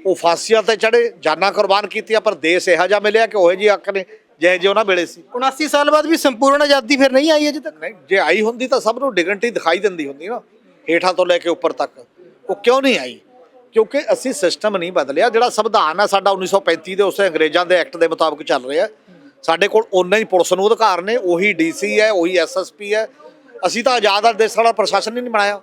ਉਹ ਫਾਂਸੀਆਂ ਤੇ ਚੜੇ ਜਾਨਾਂ ਕੁਰਬਾਨ ਕੀਤੀਆਂ ਪਰ ਦੇਸ਼ ਇਹੋ ਜਿਹਾ ਮਿਲਿਆ ਕਿ ਉਹੋ ਜਿਹੇ ਹੱਕ ਨੇ ਜਿਹੇ ਜਿਹੇ ਉਹਨਾਂ ਵੇਲੇ ਸੀ। 79 ਸਾਲ ਬਾਅਦ ਵੀ ਸੰਪੂਰਨ ਆਜ਼ਾਦੀ ਫਿਰ ਨਹੀਂ ਆਈ ਅਜੇ ਤੱਕ? ਨਹੀਂ ਜੇ ਆਈ ਹੁੰਦੀ ਤਾਂ ਸਭ ਨੂੰ ਡਿਗਨਟੀ ਦਿਖਾਈ ਦਿੰਦੀ ਹੁੰਦੀ ਨਾ ਹੇਠਾਂ ਤੋਂ ਲੈ ਕੇ ਉੱਪਰ ਤੱਕ। ਉਹ ਕਿਉਂ ਨਹੀਂ ਆਈ? ਕਿਉਂਕਿ ਅਸੀਂ ਸਿਸਟਮ ਨਹੀਂ ਬਦਲਿਆ ਜਿਹੜਾ ਸੰਵਿਧਾਨ ਹੈ ਸਾਡਾ 1935 ਦੇ ਉਸੇ ਅੰਗਰੇਜ਼ਾਂ ਦੇ ਐਕਟ ਦੇ ਮੁਤਾਬਕ ਚੱਲ ਰਿਹਾ। ਸਾਡੇ ਕੋਲ ਓਨਾ ਹੀ ਪੁਲਿਸ ਨੂੰ ਅਧਿਕਾਰ ਨੇ, ਉਹੀ ਡੀਸੀ ਹੈ, ਉਹੀ ਐਸਐਸਪੀ ਹੈ। ਅਸੀਂ ਤਾਂ ਆਜ਼ਾਦ ਦੇਸ਼ ਵਾਲਾ ਪ੍ਰਸ਼ਾਸਨ ਹੀ ਨਹੀਂ ਬਣਾਇਆ।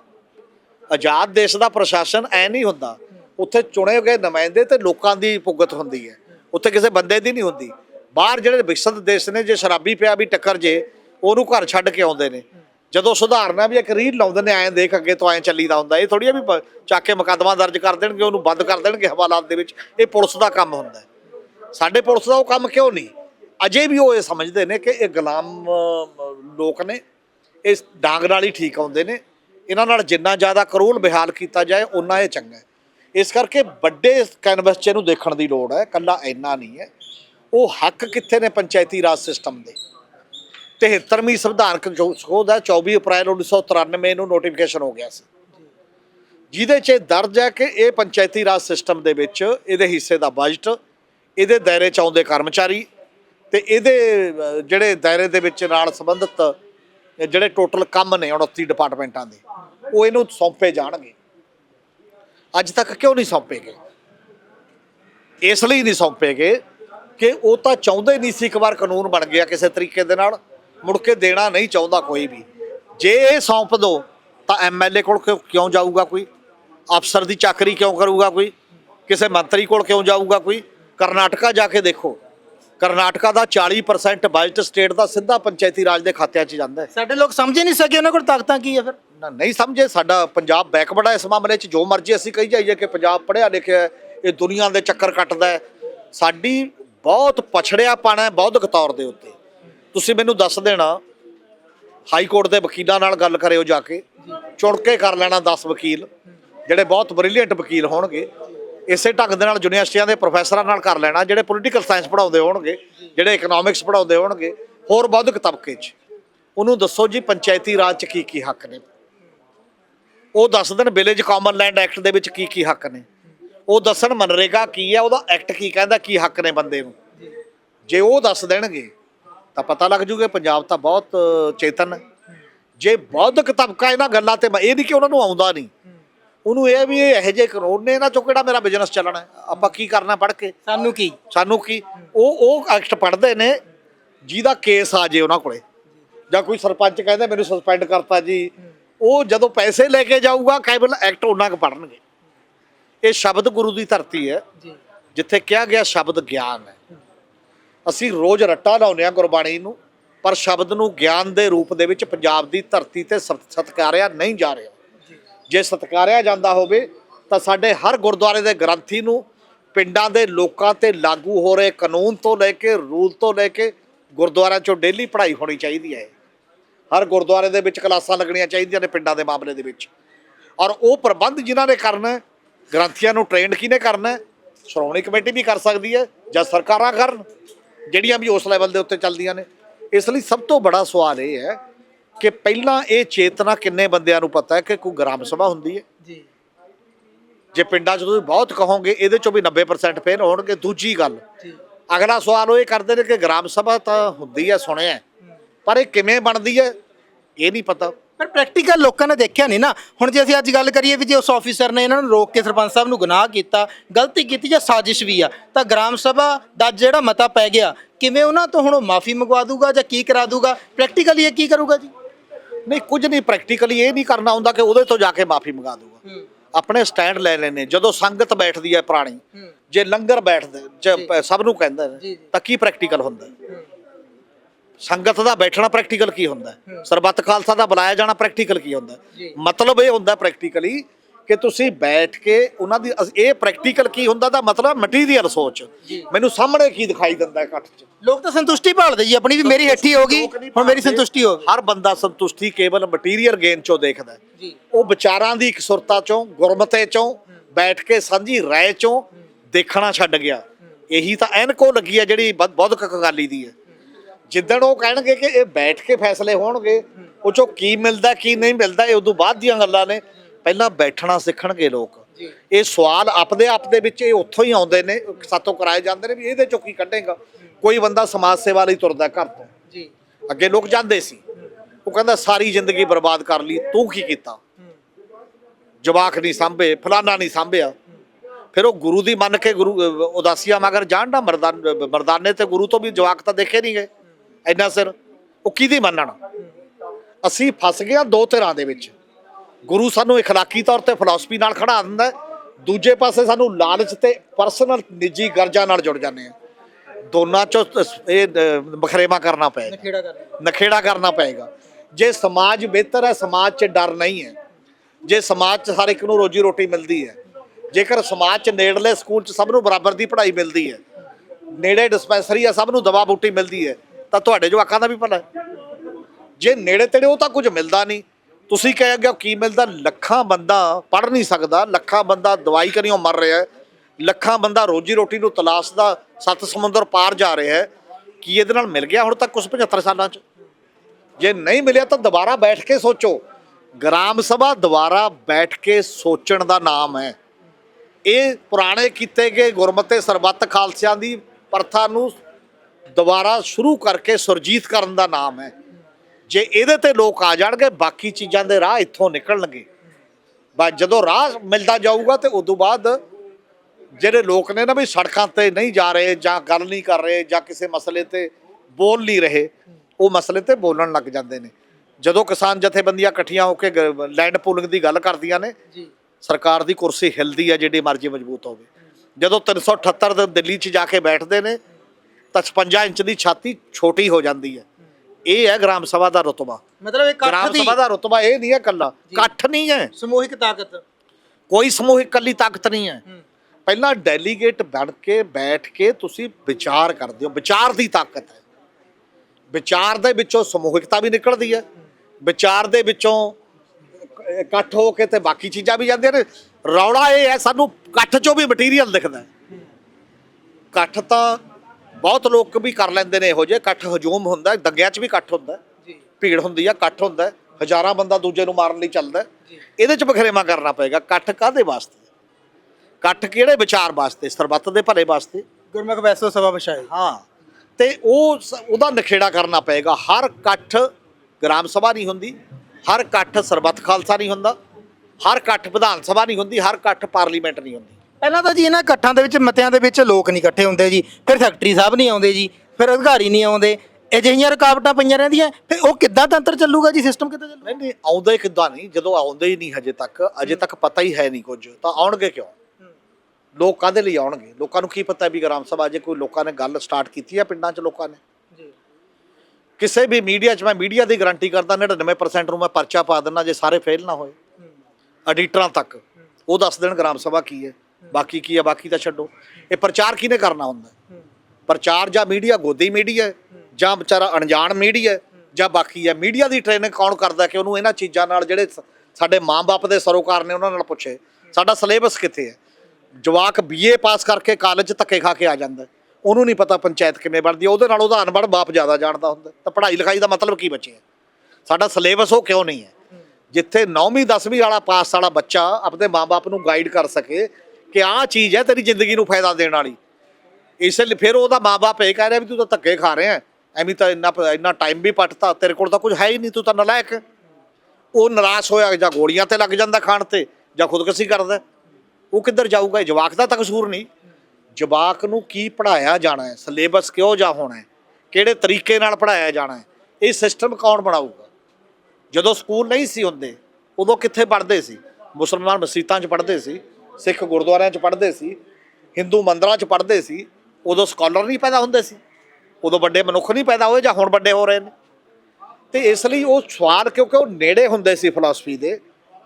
ਆਜ਼ਾਦ ਦੇਸ਼ ਦਾ ਪ੍ਰਸ਼ਾਸਨ ਐ ਨਹੀਂ ਹੁੰਦਾ। ਉੱਥੇ ਚੁਣੇ ਗਏ ਨੁਮਾਇੰਦੇ ਤੇ ਲੋਕਾਂ ਦੀ ਭੁਗਤ ਹੁੰਦੀ ਹੈ। ਉੱਥੇ ਕਿਸੇ ਬੰਦੇ ਦੀ ਨਹੀਂ ਹੁੰਦੀ। ਬਾਹਰ ਜਿਹੜੇ ਵਿਕਸਿਤ ਦੇਸ਼ ਨੇ, ਜੇ ਸ਼ਰਾਬੀ ਪਿਆ ਵੀ ਟੱਕਰ ਜੇ, ਉਹਨੂੰ ਘਰ ਛੱਡ ਕੇ ਆਉਂਦੇ ਨੇ। ਜਦੋਂ ਸੁਧਾਰਨਾ ਵੀ ਇੱਕ ਰੀਲ ਲਾਉਂਦੇ ਨੇ, ਐਂ ਦੇਖ ਅੱਗੇ ਤੋਂ ਐਂ ਚੱਲੀਦਾ ਹੁੰਦਾ। ਇਹ ਥੋੜੀ ਆ ਵੀ ਪ- ਚੱਕ ਕੇ ਮੁਕੱਦਮਾ ਦਰਜ ਕਰ ਦੇਣਗੇ, ਉਹਨੂੰ ਬੰਦ ਕਰ ਦੇਣਗੇ ਹਵਾਲਾਤ ਦੇ ਵਿੱਚ। ਇਹ ਪੁਲਿਸ ਦਾ ਕੰਮ ਹੁੰਦਾ ਸਾਡੇ ਪੁਲਿਸ ਦਾ ਉਹ ਕੰਮ ਕਿਉਂ ਨਹੀਂ? ਅਜੇ ਵੀ ਉਹ ਇਹ ਸਮਝਦੇ ਨੇ ਕਿ ਇਹ ਗੁਲਾਮ ਲੋਕ ਨੇ, ਇਸ ਡਾਂਗ ਨਾਲ ਹੀ ਠੀਕ ਆਉਂਦੇ ਨੇ। ਇਹਨਾਂ ਨਾਲ ਜਿੰਨਾ ਜ਼ਿਆਦਾ ਕਰੋਲ ਬਿਹਾਲ ਕੀਤਾ ਜਾਏ ਉਨਾ ਇਹ ਚੰਗਾ ਹੈ। ਇਸ ਕਰਕੇ ਵੱਡੇ ਕੈਨਵਸ 'ਚ ਇਹਨੂੰ ਦੇਖਣ ਦੀ ਲੋੜ ਹੈ, ਕੱਲਾ ਇੰਨਾ ਨਹੀਂ ਹੈ। ਉਹ ਹੱਕ ਕਿੱਥੇ ਨੇ ਪੰਚਾਇਤੀ ਰਾਜ ਸਿਸਟਮ ਦੇ? 73ਵੀਂ ਸੰਵਿਧਾਨਕ ਜੋ ਸੋਧ ਹੈ 24 ਅਪ੍ਰੈਲ 1993 ਨੂੰ ਨੋਟੀਫਿਕੇਸ਼ਨ ਹੋ ਗਿਆ ਸੀ। ਜਿਹਦੇ 'ਚ ਇਹ ਦਰਜ ਹੈ ਕਿ ਇਹ ਪੰਚਾਇਤੀ ਰਾਜ ਸਿਸਟਮ ਦੇ ਵਿੱਚ ਇਹਦੇ ਹਿੱਸੇ ਦਾ ਬਜਟ ਇਹਦੇ ਦਾਇਰੇ 'ਚ ਆਉਂਦੇ ਕਰਮਚਾਰੀ ਤੇ ਇਹਦੇ ਜਿਹੜੇ ਦਾਇਰੇ ਦੇ ਵਿੱਚ ਨਾਲ ਸੰਬੰਧਿਤ ਜਿਹੜੇ ਟੋਟਲ ਕੰਮ ਨੇ 29 ਡਿਪਾਰਟਮੈਂਟਾਂ ਦੇ, ਉਹ ਇਹਨੂੰ ਸੌਂਪੇ ਜਾਣਗੇ। ਅੱਜ ਤੱਕ ਕਿਉਂ ਨਹੀਂ ਸੌਂਪੇ ਗਏ? ਇਸ ਲਈ ਨਹੀਂ ਸੌਂਪੇ ਗਏ ਕਿ ਉਹ ਤਾਂ ਚਾਹੁੰਦੇ ਨਹੀਂ ਸੀ ਇੱਕ ਵਾਰ ਕਾਨੂੰਨ ਬਣ ਗਿਆ ਕਿਸੇ ਤਰੀਕੇ ਦੇ ਨਾਲ, ਮੁੜ ਕੇ ਦੇਣਾ ਨਹੀਂ ਚਾਹੁੰਦਾ ਕੋਈ ਵੀ। ਜੇ ਇਹ ਸੌਂਪ ਦੋ, ਤਾਂ ਐਮਐਲਏ ਕੋਲ ਕਿਉਂ- ਕਿਉਂ ਜਾਊਗਾ ਕੋਈ? ਅਫਸਰ ਦੀ ਚਾਕਰੀ ਕਿਉਂ ਕਰੂਗਾ ਕੋਈ? ਕਿਸੇ ਮੰਤਰੀ ਕੋਲ ਕਿਉਂ ਜਾਊਗਾ ਕੋਈ? ਕਰਨਾਟਕਾ ਜਾ ਕੇ ਦੇਖੋ। ਕਰਨਾਟਕਾ ਦਾ 40% ਬਜਟ ਸਟੇਟ ਦਾ ਸਿੱਧਾ ਪੰਚਾਇਤੀ ਰਾਜ ਦੇ ਖਾਤਿਆਂ 'ਚ ਜਾਂਦਾ ਹੈ। ਸਾਡੇ ਲੋਕ ਸਮਝ ਹੀ ਨਹੀਂ ਸਕੇ ਉਹਨਾਂ ਕੋਲ ਤਾਕਤਾਂ ਕੀ ਆ ਫਿਰ। ਨਾ ਨਹੀਂ ਸਮਝੇ ਸਾਡਾ ਪੰਜਾਬ ਬੈਕਵਰਡ ਹੈ ਇਸ ਮਾਮਲੇ 'ਚ ਜੋ ਮਰਜ਼ੀ ਅਸੀਂ ਕਹੀ ਜਾਈਏ ਕਿ ਪੰਜਾਬ ਪੜ੍ਹਿਆ ਲਿਖਿਆ ਹੈ ਇਹ ਦੁਨੀਆ ਦੇ ਚੱਕਰ ਕੱਟਦਾ ਹੈ। ਸਾਡੀ ਬਹੁਤ ਪਛੜਿਆ ਪਾਣਾ ਹੈ ਬੌਧਿਕ ਤੌਰ ਦੇ ਉੱਤੇ। ਤੁਸੀਂ ਮੈਨੂੰ ਦੱਸ ਦੇਣਾ ਹਾਈ ਕੋਰਟ ਦੇ ਵਕੀਲਾਂ ਨਾਲ ਗੱਲ ਕਰਿਓ ਜਾ ਕੇ ਚੁਣ ਕੇ ਕਰ ਲੈਣਾ 10 ਵਕੀਲ ਜਿਹੜੇ ਬਹੁਤ ਬ੍ਰਿਲੀਅੰਟ ਵਕੀਲ ਹੋਣਗੇ। ਇਸੇ ਢੰਗ ਦੇ ਨਾਲ ਯੂਨੀਵਰਸਿਟੀਆਂ ਦੇ ਪ੍ਰੋਫੈਸਰਾਂ ਨਾਲ ਕਰ ਲੈਣਾ, ਜਿਹੜੇ ਪੋਲੀਟੀਕਲ ਸਾਇੰਸ ਪੜ੍ਹਾਉਂਦੇ ਹੋਣਗੇ, ਜਿਹੜੇ ਇਕਨੋਮਿਕਸ ਪੜ੍ਹਾਉਂਦੇ ਹੋਣਗੇ, ਹੋਰ ਬੌਧਿਕ ਤਬਕੇ 'ਚ। ਉਹਨੂੰ ਦੱਸੋ ਜੀ ਪੰਚਾਇਤੀ ਰਾਜ 'ਚ ਕੀ ਕੀ ਹੱਕ ਨੇ? ਉਹ ਦੱਸ ਦੇਣ ਵਿਲੇਜ ਕਾਮਨ ਲੈਂਡ ਐਕਟ ਦੇ ਵਿੱਚ ਕੀ ਕੀ ਹੱਕ ਨੇ? ਉਹ ਦੱਸਣ ਮਨਰੇਗਾ ਕੀ ਹੈ, ਉਹਦਾ ਐਕਟ ਕੀ ਕਹਿੰਦਾ, ਕੀ ਹੱਕ ਨੇ ਬੰਦੇ ਨੂੰ? ਜੇ ਉਹ ਦੱਸ ਦੇਣਗੇ, ਤਾਂ ਪਤਾ ਲੱਗ ਜੂਗਾ ਪੰਜਾਬ ਤਾਂ ਬਹੁਤ ਚੇਤਨ ਹੈ। ਜੇ ਬੌਧਿਕ ਤਬਕਾ ਇਹਨਾਂ ਗੱਲਾਂ ਤੇ ਇਹ ਨਹੀਂ ਕਿ ਉਹਨਾਂ ਨੂੰ ਆਉਂਦਾ ਨਹੀਂ। ਉਹਨੂੰ ਇਹ ਵੀ ਇਹ ਜਿਹੇ ਕਾਨੂੰਨ ਨੇ ਇਹਨਾਂ ਚੋਂ ਕਿਹੜਾ ਮੇਰਾ ਬਿਜ਼ਨਸ ਚੱਲਣਾ ਹੈ? ਆਪਾਂ ਕੀ ਕਰਨਾ ਪੜ ਕੇ? ਸਾਨੂੰ ਕੀ? ਸਾਨੂੰ ਕੀ? ਉਹ ਉਹ ਐਕਟ ਪੜ੍ਹਦੇ ਨੇ ਜਿਹਦਾ ਕੇਸ ਆ ਜੇ ਉਹਨਾਂ ਕੋਲੇ। ਜਾਂ ਕੋਈ ਸਰਪੰਚ ਕਹਿੰਦਾ ਮੈਨੂੰ ਸਸਪੈਂਡ ਕਰਤਾ ਜੀ। ਉਹ ਜਦੋਂ ਪੈਸੇ ਲੈ ਕੇ ਜਾਊਗਾ ਕੇਵਲ ਐਕਟ ਉਹਨਾਂ ਕੁ ਪੜਨਗੇ ਇਹ ਸ਼ਬਦ ਗੁਰੂ ਦੀ ਧਰਤੀ ਹੈ। ਜੀ। ਜਿੱਥੇ ਕਿਹਾ ਗਿਆ ਸ਼ਬਦ ਗਿਆਨ ਹੈ। ਅਸੀਂ ਰੋਜ਼ ਰੱਟਾ ਲਾਉਂਦੇ ਹਾਂ ਗੁਰਬਾਣੀ ਨੂੰ ਪਰ ਸ਼ਬਦ ਨੂੰ ਗਿਆਨ ਦੇ ਰੂਪ ਦੇ ਵਿੱਚ ਪੰਜਾਬ ਦੀ ਧਰਤੀ ਤੇ ਸਤ- ਸਤਿਕਾਰਿਆ ਨਹੀਂ ਜਾ ਰਿਹਾ। ਜੇ ਸਤਿਕਾਰਿਆ ਜਾਂਦਾ ਹੋਵੇ, ਤਾਂ ਸਾਡੇ ਹਰ ਗੁਰਦੁਆਰੇ ਦੇ ਗ੍ਰੰਥੀ ਨੂੰ ਪਿੰਡਾਂ ਦੇ ਲੋਕਾਂ ਤੇ ਲਾਗੂ ਹੋ ਰਹੇ ਕਾਨੂੰਨ ਤੋਂ ਲੈ ਕੇ, ਰੂਲ ਤੋਂ ਲੈ ਕੇ ਗੁਰਦੁਆਰਿਆਂ 'ਚੋਂ ਡੇਲੀ ਪੜ੍ਹਾਈ ਹੋਣੀ ਚਾਹੀਦੀ ਹੈ। ਹਰ ਗੁਰਦੁਆਰੇ ਦੇ ਵਿੱਚ ਕਲਾਸਾਂ ਲੱਗਣੀਆਂ ਚਾਹੀਦੀਆਂ ਨੇ ਪਿੰਡਾਂ ਦੇ ਮਾਮਲੇ ਦੇ ਵਿੱਚ। ਔਰ ਉਹ ਪ੍ਰਬੰਧ ਜਿਨ੍ਹਾਂ ਨੇ ਕਰਨਾ, ਗ੍ਰੰਥੀਆਂ ਨੂੰ ਟ੍ਰੇਨਡ ਕਿਹਨੇ ਕਰਨਾ, ਸ਼੍ਰੋਮਣੀ ਕਮੇਟੀ ਵੀ ਕਰ ਸਕਦੀ ਹੈ ਜਾਂ ਸਰਕਾਰਾਂ ਕਰਨ, ਜਿਹੜੀਆਂ ਵੀ ਉਸ ਲੈਵਲ ਦੇ ਉੱਤੇ ਚੱਲਦੀਆਂ ਨੇ। ਇਸ ਲਈ ਸਭ ਤੋਂ ਬੜਾ ਸਵਾਲ ਇਹ ਹੈ ਕਿ ਪਹਿਲਾਂ ਇਹ ਚੇਤਨਾ ਕਿੰਨੇ ਬੰਦਿਆਂ ਨੂੰ ਪਤਾ ਹੈ ਕਿ ਕੋਈ ਗ੍ਰਾਮ ਸਭਾ ਹੁੰਦੀ ਹੈ? ਜੀ। ਜੇ ਪਿੰਡਾਂ 'ਚ ਤੁਸੀਂ ਬਹੁਤ ਕਹੋਗੇ ਇਹਦੇ 'ਚੋਂ ਵੀ 90% ਫੇਲ ਹੋਣਗੇ ਦੂਜੀ ਗੱਲ ਜੀ। ਅਗਲਾ ਸਵਾਲ ਉਹ ਇਹ ਕਰਦੇ ਨੇ ਕਿ ਗ੍ਰਾਮ ਸਭਾ ਤਾਂ ਹੁੰਦੀ ਹੈ ਸੁਣਿਆ ਪਰ ਇਹ ਕਿਵੇਂ ਬਣਦੀ ਹੈ ਇਹ ਨਹੀਂ ਪਤਾ। ਪਰ ਪ੍ਰੈਕਟੀਕਲ ਲੋਕਾਂ ਨੇ ਦੇਖਿਆ ਨਹੀਂ ਨਾ। ਹੁਣ ਜੇ ਅਸੀਂ ਅੱਜ ਗੱਲ ਕਰੀਏ ਵੀ ਜੇ ਉਸ ਆਫੀਸਰ ਨੇ ਇਹਨਾਂ ਨੂੰ ਰੋਕ ਕੇ ਸਰਪੰਚ ਸਾਹਿਬ ਨੂੰ ਗੁਨਾਹ ਕੀਤਾ ਗਲਤੀ ਕੀਤੀ ਜਾਂ ਸਾਜ਼ਿਸ਼ ਵੀ ਆ ਤਾਂ ਗ੍ਰਾਮ ਸਭਾ ਦਾ ਜਿਹੜਾ ਮਤਾ ਪੈ ਗਿਆ ਕਿਵੇਂ ਉਹਨਾਂ ਤੋਂ ਹੁਣ ਮਾਫੀ ਮੰਗਵਾ ਦੂਗਾ ਜਾਂ ਕੀ ਕਰਾ ਦੂਗਾ? ਪ੍ਰੈਕਟੀਕਲੀ ਇਹ ਕੀ ਕਰੂਗਾ ਜੀ? ਨਹੀਂ ਕੁਝ ਨਹੀਂ ਪ੍ਰੈਕਟੀਕਲੀ ਇਹ ਨਹੀਂ ਕਰਨਾ ਹੁੰਦਾ ਕਿ ਉਹਦੇ ਤੋਂ ਜਾ ਕੇ ਮਾਫੀ ਮੰਗਾ ਦੂਗਾ ਆਪਣੇ ਸਟੈਂਡ ਲੈ ਲੈਣੇ ਜਦੋਂ ਸੰਗਤ ਬੈਠਦੀ ਹੈ ਪੁਰਾਣੀ ਜੇ ਲੰਗਰ ਬੈਠਦੇ ਸਭ ਨੂੰ ਕਹਿੰਦਾ। ਤਾਂ ਕੀ ਪ੍ਰੈਕਟੀਕਲ ਹੁੰਦਾ? ਸੰਗਤ ਦਾ ਬੈਠਣਾ ਪ੍ਰੈਕਟੀਕਲ ਕੀ ਹੁੰਦਾ? ਸਰਬੱਤ ਖਾਲਸਾ ਦਾ ਬੁਲਾਇਆ ਜਾਣਾ ਪ੍ਰੈਕਟੀਕਲ ਕੀ ਹੁੰਦਾ। ਮਤਲਬ ਇਹ ਹੁੰਦਾ ਪ੍ਰੈਕਟੀਕਲੀ ਕਿ ਤੁਸੀਂ ਬੈਠ ਕੇ ਉਹਨਾਂ ਦੀ ਅਸ- ਇਹ ਪ੍ਰੈਕਟੀਕਲ ਕੀ ਹੁੰਦਾ ਦਾ ਮਤਲਬ ਮਟੀਰੀਅਲ ਸੋਚ। ਮੈਨੂੰ ਸਾਹਮਣੇ ਕੀ ਦਿਖਾਈ ਦਿੰਦਾ ਹੈ ਇਕੱਠ 'ਚ? ਲੋਕ ਤਾਂ ਸੰਤੁਸ਼ਟੀ ਭਾਲਦੇ ਜੀ ਆਪਣੀ ਵੀ ਮੇਰੀ ਹੇਠੀ ਹੋ ਗਈ ਹੁਣ ਮੇਰੀ ਸੰਤੁਸ਼ਟੀ ਹੋ ਗਈ। ਹਰ ਬੰਦਾ ਸੰਤੁਸ਼ਟੀ ਕੇਵਲ ਮਟੀਰੀਅਲ ਗੇਨ ਚੋਂ ਦੇਖਦਾ ਹੈ। ਜੀ। ਉਹ ਵਿਚਾਰਾਂ ਦੀ ਇਕਸੁਰਤਾ ਚੋਂ ਗੁਰਮਤੇ ਚੋਂ ਬੈਠ ਕੇ ਸਾਂਝੀ ਰਾਏ ਚੋਂ ਦੇਖਣਾ ਛੱਡ ਗਿਆ। ਇਹੀ ਤਾਂ ਐਨਕੋ ਲੱਗੀ ਹੈ ਜਿਹੜੀ ਬੌ- ਬੌਧਿਕ ਕੰਗਾਲੀ ਦੀ ਹੈ। ਜਿੱਦਣ ਉਹ ਕਹਿਣਗੇ ਕਿ ਇਹ ਬੈਠ ਕੇ ਫੈਸਲੇ ਹੋਣਗੇ ਉਹ ਚੋਂ ਕੀ ਮਿਲਦਾ ਕੀ ਨਹੀਂ ਮਿਲਦਾ ਇਹ ਉਦੋਂ ਬਾਅਦ ਦੀਆਂ ਗੱਲਾਂ ਨੇ। ਪਹਿਲਾਂ ਬੈਠਣਾ ਸਿੱਖਣਗੇ ਲੋਕ। ਇਹ ਸਵਾਲ ਆਪਦੇ ਆਪ ਦੇ ਵਿੱਚ ਇਹ ਉੱਥੋਂ ਹੀ ਆਉਂਦੇ ਨੇ ਸਾਤੋਂ ਕਰਾਏ ਜਾਂਦੇ ਨੇ ਵੀ ਇਹਦੇ ਚੋਂ ਕੀ ਕੱਢੇਗਾ। ਕੋਈ ਬੰਦਾ ਸਮਾਜ ਸੇਵਾ ਲਈ ਤੁਰਦਾ ਘਰ ਤੋਂ। ਜੀ। ਅੱਗੇ ਲੋਕ ਜਾਂਦੇ ਸੀ। ਉਹ ਕਹਿੰਦਾ ਸਾਰੀ ਜ਼ਿੰਦਗੀ ਬਰਬਾਦ ਕਰ ਲਈ ਤੂੰ ਕੀ ਕੀਤਾ? ਜਵਾਕ ਨਹੀਂ ਸਾਂਭੇ ਫਲਾਨਾ ਨਹੀਂ ਸਾਂਭਿਆ। ਫਿਰ ਉਹ ਗੁਰੂ ਦੀ ਮੰਨ ਕੇ ਗੁਰੂ ਉਦਾਸੀਆਂ ਮਗਰ ਜਾਣ ਨਾ ਮਰਦਾਨ ਮਰਦਾਨੇ ਤੇ ਗੁਰੂ ਤੋਂ ਵੀ ਜਵਾਕ ਤਾਂ ਦੇਖੇ ਨਹੀਂ ਗਏ। ਇੰਨਾ ਸਿਰ। ਉਹ ਕਿਹਦੀ ਮੰਨਣ? ਅਸੀਂ ਫਸ ਗਏ ਦੋ ਧਿਰਾਂ ਦੇ ਵਿੱਚ। ਗੁਰੂ ਸਾਨੂੰ اخਲਾਕੀ ਤੌਰ ਤੇ ਫਲਸਫੀ ਨਾਲ ਖੜਾ ਦਿੰਦਾ ਦੂਜੇ ਪਾਸੇ ਸਾਨੂੰ ਲਾਲਚ ਤੇ ਪਰਸਨਲ ਨਿੱਜੀ ਗਰਜਾਂ ਨਾਲ ਜੁੜ ਜਾਂਦੇ ਆ ਦੋਨਾਂ ਚੋਂ ਇਹ ਬਖਰੇਵਾ ਕਰਨਾ ਪਏਗਾ। ਨਖੇੜਾ ਕਰਨਾ ਪਏਗਾ। ਜੇ ਸਮਾਜ ਬਿਹਤਰ ਹੈ ਸਮਾਜ 'ਚ ਡਰ ਨਹੀਂ ਹੈ। ਜੇ ਸਮਾਜ 'ਚ ਹਰ ਇੱਕ ਨੂੰ ਰੋਜੀ ਰੋਟੀ ਮਿਲਦੀ ਹੈ ਜੇਕਰ ਸਮਾਜ 'ਚ ਨੇੜਲੇ ਸਕੂਲ 'ਚ ਸਭ ਨੂੰ ਬਰਾਬਰ ਦੀ ਪੜ੍ਹਾਈ ਮਿਲਦੀ ਹੈ ਨੇੜੇ ਡਿਸਪੈਂਸਰੀ ਆ ਸਭ ਨੂੰ ਦਵਾ ਬੂਟੀ ਮਿਲਦੀ ਹੈ ਤਾਂ ਤੁਹਾਡੇ ਜੋ ਅੱਖਾਂ ਦਾ ਵੀ ਭਲਾ ਜੇ ਨੇੜੇ ਤੇੜੇ ਉਹ ਤਾਂ ਕੁਝ ਮਿਲਦਾ ਨਹੀਂ ਤੁਸੀਂ ਕਹੋਗੇ ਕੀ ਮਿਲਦਾ ਲੱਖਾਂ ਬੰਦਾ ਪੜ ਨਹੀਂ ਸਕਦਾ, ਲੱਖਾਂ ਬੰਦਾ ਦਵਾਈ ਕਰੀਓ ਮਰ ਰਿਹਾ ਹੈ, ਲੱਖਾਂ ਬੰਦਾ ਰੋਜੀ ਰੋਟੀ ਨੂੰ ਤਲਾਸ਼ਦਾ ਸੱਤ ਸਮੁੰਦਰ ਪਾਰ ਜਾ ਰਿਹਾ ਹੈ, ਕੀ ਇਹਦੇ ਨਾਲ ਮਿਲ ਗਿਆ ਹੁਣ ਤੱਕ ਕੁਝ 75 ਸਾਲਾਂ 'ਚ? ਜੇ ਨਹੀਂ ਮਿਲਿਆ ਤਾਂ ਦੁਬਾਰਾ ਬੈਠ ਕੇ ਸੋਚੋ। ਗ੍ਰਾਮ ਸਭਾ ਦੁਬਾਰਾ ਬੈਠ ਕੇ ਸੋਚਣ ਦਾ ਨਾਮ ਹੈ। ਇਹ ਪੁਰਾਣੇ ਕੀਤੇ ਗਏ ਗੁਰਮਤੇ ਸਰਬੱਤ ਖਾਲਸਿਆਂ ਦੀ ਪ੍ਰਥਾ ਨੂੰ ਦੁਬਾਰਾ ਸ਼ੁਰੂ ਕਰਕੇ ਸੁਰਜੀਤ ਕਰਨ ਦਾ ਨਾਮ ਹੈ। ਜੇ ਇਹਦੇ ਤੇ ਲੋਕ ਆ ਜਾਣਗੇ ਬਾਕੀ ਚੀਜ਼ਾਂ ਦੇ ਰਾਹ ਇੱਥੋਂ ਨਿਕਲਣਗੇ। ਬਸ ਜਦੋਂ ਰਾਹ ਮਿਲਦਾ ਜਾਊਗਾ ਤੇ ਉਦੋਂ ਬਾਅਦ ਜਿਹੜੇ ਲੋਕ ਨੇ ਨਾ ਵੀ ਸੜਕਾਂ ਤੇ ਨਹੀਂ ਜਾ ਰਹੇ ਜਾਂ ਗੱਲ ਨਹੀਂ ਕਰ ਰਹੇ ਜਾਂ ਕਿਸੇ ਮਸਲੇ ਤੇ ਬੋਲ ਨਹੀਂ ਰਹੇ ਉਹ ਮਸਲੇ ਤੇ ਬੋਲਣ ਲੱਗ ਜਾਂਦੇ ਨੇ। ਜਦੋਂ ਕਿਸਾਨ ਜਥੇਬੰਦੀਆਂ ਇਕੱਠੀਆਂ ਹੋ ਕੇ ਲੈਂਡ ਪੂਲਿੰਗ ਦੀ ਗੱਲ ਕਰਦੀਆਂ ਨੇ ਸਰਕਾਰ ਦੀ ਕੁਰਸੀ ਹਿਲਦੀ ਹੈ ਜਿੱਡੀ ਮਰਜ਼ੀ ਮਜ਼ਬੂਤ ਹੋਵੇ। ਜਦੋਂ 378 ਦੇ ਦਿੱਲੀ 'ਚ ਜਾ ਕੇ ਬੈਠਦੇ ਨੇ ਤਾਂ 56 ਇੰਚ ਦੀ ਛਾਤੀ ਛੋਟੀ ਹੋ ਜਾਂਦੀ ਹੈ। ਇਹ ਹੈ ਗ੍ਰਾਮ ਸਭਾ ਦਾ ਰੁਤਬਾ। ਮਤਲਬ ਇਹ ਇਕੱਠ ਗ੍ਰਾਮ ਦੀ ਸਭਾ ਦਾ ਰੁਤਬਾ ਇਹ ਨਹੀਂ ਹੈ ਕੱਲਾ ਇਕੱਠ ਨਹੀਂ ਹੈ। ਸਮੂਹਿਕ ਤਾਕਤ। ਕੋਈ ਸਮੂਹਿਕ ਕੱਲੀ ਤਾਕਤ ਨਹੀਂ ਹੈ। ਹੂੰ। ਪਹਿਲਾਂ ਡੈਲੀਗੇਟ ਬਣ ਕੇ ਬੈਠ ਕੇ ਤੁਸੀਂ ਵਿਚਾਰ ਕਰਦੇ ਹੋ। ਵਿਚਾਰ ਦੀ ਤਾਕਤ ਹੈ। ਵਿਚਾਰ ਦੇ ਵਿੱਚੋਂ ਸਮੂਹਿਕਤਾ ਵੀ ਨਿਕਲਦੀ ਹੈ। ਵਿਚਾਰ ਦੇ ਵਿੱਚੋਂ ਇਕੱਠ ਹੋ ਕੇ ਤੇ ਬਾਕੀ ਚੀਜ਼ਾਂ ਵੀ ਜਾਂਦੀਆਂ ਨੇ। ਰੌਲਾ ਇਹ ਹੈ ਸਾਨੂੰ ਇਕੱਠ ਚੋਂ ਵੀ ਮਟੀਰੀਅਲ ਦਿਖਦਾ ਹੈ। ਇਕੱਠ ਤਾਂ ਬਹੁਤ ਲੋਕ ਵੀ ਕਰ ਲੈਂਦੇ ਨੇ ਇਹੋ ਜਿਹੇ ਇਕੱਠ ਹਜੂਮ ਹੁੰਦਾ ਦੰਗਿਆਂ 'ਚ ਵੀ ਇਕੱਠ ਹੁੰਦਾ ਜੀ। ਭੀੜ ਹੁੰਦੀ ਆ ਇਕੱਠ ਹੁੰਦਾ ਹਜ਼ਾਰਾਂ ਬੰਦਾ ਦੂਜੇ ਨੂੰ ਮਾਰਨ ਲਈ ਚੱਲਦਾ ਇਹਦੇ 'ਚ ਬਖਰੇਵਾ ਕਰਨਾ ਪਏਗਾ ਇਕੱਠ ਕਾਦੇ ਵਾਸਤੇ? ਇਕੱਠ ਕਿਹੜੇ ਵਿਚਾਰ ਵਾਸਤੇ? ਸਰਬੱਤ ਦੇ ਭਲੇ ਵਾਸਤੇ? ਗੁਰਮੁਖ ਵੈਸੋ ਸਭਾ ਵਿਛਾਈ ਹਾਂ। ਤੇ ਉਹ ਉਹਦਾ ਨਖੇੜਾ ਕਰਨਾ ਪਏਗਾ ਹਰ ਇਕੱਠ ਗ੍ਰਾਮ ਸਭਾ ਨਹੀਂ ਹੁੰਦੀ ਹਰ ਇਕੱਠ ਸਰਬੱਤ ਖਾਲਸਾ ਨਹੀਂ ਹੁੰਦਾ ਹਰ ਇਕੱਠ ਵਿਧਾਨ ਸਭਾ ਨਹੀਂ ਹੁੰਦੀ ਹਰ ਇਕੱਠ ਪਾਰਲੀਮੈਂਟ ਨਹੀਂ ਹੁੰਦੀ। ਪਹਿਲਾਂ ਤਾਂ ਜੀ ਇਹਨਾਂ ਇਕੱਠਾਂ ਦੇ ਵਿੱਚ ਮਤਿਆਂ ਦੇ ਵਿੱਚ ਲੋਕ ਨਹੀਂ ਇਕੱਠੇ ਹੁੰਦੇ ਜੀ। ਫਿਰ ਸੈਕਟਰੀ ਸਾਹਿਬ ਨਹੀਂ ਆਉਂਦੇ ਜੀ ਫਿਰ ਅਧਿਕਾਰੀ ਨਹੀਂ ਆਉਂਦੇ। ਅਜਿਹੀਆਂ ਰੁਕਾਵਟਾਂ ਪਈਆਂ ਰਹਿੰਦੀਆਂ। ਫਿਰ ਉਹ ਕਿੱਦਾਂ ਤੰਤਰ ਚੱਲੂਗਾ ਜੀ ਸਿਸਟਮ ਕਿੱਦਾਂ ਚੱਲੂਗਾ? ਨਹੀਂ ਨਹੀਂ ਆਉਂਦੇ ਕਿੱਦਾਂ ਨਹੀਂ ਜਦੋਂ ਆਉਂਦੇ ਹੀ ਨਹੀਂ ਹਜੇ ਤੱਕ ਅਜੇ ਤੱਕ ਪਤਾ ਹੀ ਹੈ ਨਹੀਂ ਕੁਝ। ਤਾਂ ਆਉਣਗੇ ਕਿਉਂ? ਲੋਕ ਕਾਹਦੇ ਲਈ ਆਉਣਗੇ। ਲੋਕਾਂ ਨੂੰ ਕੀ ਪਤਾ ਵੀ ਗ੍ਰਾਮ ਸਭਾ ਜੇ ਕੋਈ ਲੋਕਾਂ ਨੇ ਗੱਲ ਸਟਾਰਟ ਕੀਤੀ ਹੈ ਪਿੰਡਾਂ 'ਚ ਲੋਕਾਂ ਨੇ? ਜੀ। ਕਿਸੇ ਵੀ ਮੀਡੀਆ 'ਚ ਮੈਂ ਮੀਡੀਆ ਦੀ ਗਾਰੰਟੀ ਕਰਦਾ 99% ਨੂੰ ਮੈਂ ਪਰਚਾ ਪਾ ਦਿੰਦਾ ਜੇ ਸਾਰੇ ਫੇਲ ਨਾ ਹੋਏ। ਐਡੀਟਰਾਂ ਤੱਕ। ਉਹ ਦੱਸ ਦੇਣ ਗ੍ਰਾਮ ਸਭਾ ਕੀ ਹੈ। ਬਾਕੀ ਕੀ ਹੈ ਬਾਕੀ ਤਾਂ ਛੱਡੋ। ਇਹ ਪ੍ਰਚਾਰ ਕਿਹਨੇ ਕਰਨਾ ਹੁੰਦਾ? ਪ੍ਰਚਾਰ ਜਾਂ ਮੀਡੀਆ, ਗੋਦੀ ਮੀਡੀਆ ਜਾਂ ਵਿਚਾਰਾ ਅਣਜਾਣ ਮੀਡੀਆ ਜਾਂ ਬਾਕੀ ਹੈ। ਮੀਡੀਆ ਦੀ ਟ੍ਰੇਨਿੰਗ ਕੌਣ ਕਰਦਾ ਕਿ ਉਹਨੂੰ ਇਹਨਾਂ ਚੀਜ਼ਾਂ ਨਾਲ ਜਿਹੜੇ ਸਾਡੇ ਮਾਂ-ਬਾਪ ਦੇ ਸਰੋਕਾਰ ਨੇ ਉਹਨਾਂ ਨਾਲ ਪੁੱਛੇ, ਸਾਡਾ ਸਿਲੇਬਸ ਕਿੱਥੇ ਹੈ? ਜਵਾਕ ਬੀਏ ਪਾਸ ਕਰਕੇ ਕਾਲਜ 'ਚ ਧੱਕੇ ਖਾ ਕੇ ਆ ਜਾਂਦਾ ਉਹਨੂੰ ਨਹੀਂ ਪਤਾ ਪੰਚਾਇਤ ਕਿਵੇਂ ਬਣਦੀ ਹੈ। ਉਹਦੇ ਨਾਲ ਉਹਦਾ ਅਨਪੜ੍ਹ ਬਾਪ ਜ਼ਿਆਦਾ ਜਾਣਦਾ ਹੁੰਦਾ ਤਾਂ ਪੜ੍ਹਾਈ ਲਿਖਾਈ ਦਾ ਮਤਲਬ ਕੀ ਬਚਿਆ? ਸਾਡਾ ਸਿਲੇਬਸ ਉਹ ਕਿਉਂ ਨਹੀਂ ਹੈ? ਜਿੱਥੇ 9ਵੀਂ 10ਵੀਂ ਵਾਲਾ ਪਾਸ ਵਾਲਾ ਬੱਚਾ ਆਪਣੇ ਮਾਪੇ ਨੂੰ ਗਾਈਡ ਕਰ ਸਕੇ ਕਿ ਆਹ ਚੀਜ਼ ਹੈ ਤੇਰੀ ਜ਼ਿੰਦਗੀ ਨੂੰ ਫਾਇਦਾ ਦੇਣ ਵਾਲੀ। ਇਸ ਲਈ ਫਿਰ ਉਹਦਾ ਮਾਪੇ ਇਹ ਕਹਿ ਰਿਹਾ ਵੀ ਤੂੰ ਤਾਂ ਧੱਕੇ ਖਾ ਰਿਹਾ ਹੈ। ਐਵੇਂ ਤਾਂ ਇੰਨਾ ਇੰਨਾ ਟਾਈਮ ਵੀ ਪੱਟਤਾ, ਤੇਰੇ ਕੋਲ ਤਾਂ ਕੁਝ ਹੈ ਹੀ ਨਹੀਂ, ਤੂੰ ਤਾਂ ਨਲਾਇਕ। ਉਹ ਨਿਰਾਸ਼ ਹੋਇਆ ਜਾਂ ਗੋਲੀਆਂ ਤੇ ਲੱਗ ਜਾਂਦਾ ਖਾਣ ਤੇ ਜਾਂ ਖੁਦਕਸ਼ੀ ਕਰਦਾ। ਉਹ ਕਿੱਧਰ ਜਾਊਗਾ? ਜਵਾਕ ਦਾ ਤਾਂ ਕਸੂਰ ਨਹੀਂ। ਜਵਾਕ ਨੂੰ ਕੀ ਪੜਾਇਆ ਜਾਣਾ ਹੈ? ਸਿਲੇਬਸ ਕਿਉਂ ਜਾ ਹੋਣਾ ਹੈ? ਕਿਹੜੇ ਤਰੀਕੇ ਨਾਲ ਪੜਾਇਆ ਜਾਣਾ ਹੈ? ਇਹ ਸਿਸਟਮ ਕੌਣ ਬਣਾਊਗਾ? ਜਦੋਂ ਸਕੂਲ ਨਹੀਂ ਸੀ ਹੁੰਦੇ, ਉਦੋਂ ਕਿੱਥੇ ਪੜ੍ਹਦੇ ਸੀ? ਮੁਸਲਮਾਨ ਮਸਜਿਦਾਂ 'ਚ ਪੜ੍ਹਦੇ ਸੀ। ਸਿੱਖ ਗੁਰਦੁਆਰਿਆਂ 'ਚ ਪੜ੍ਹਦੇ ਸੀ, ਹਿੰਦੂ ਮੰਦਰਾਂ 'ਚ ਪੜ੍ਹਦੇ ਸੀ, ਉਦੋਂ ਸਕਾਲਰ ਨਹੀਂ ਪੈਦਾ ਹੁੰਦੇ ਸੀ, ਉਦੋਂ ਵੱਡੇ ਮਨੁੱਖ ਨਹੀਂ ਪੈਦਾ ਹੋਏ ਜਾਂ ਹੁਣ ਵੱਡੇ ਹੋ ਰਹੇ ਨੇ। ਤੇ ਇਸ ਲਈ ਉਹ ਸਵਾਲ ਕਿਉਂਕਿ ਉਹ ਨੇੜੇ ਹੁੰਦੇ ਸੀ ਫਿਲਾਸਫੀ ਦੇ,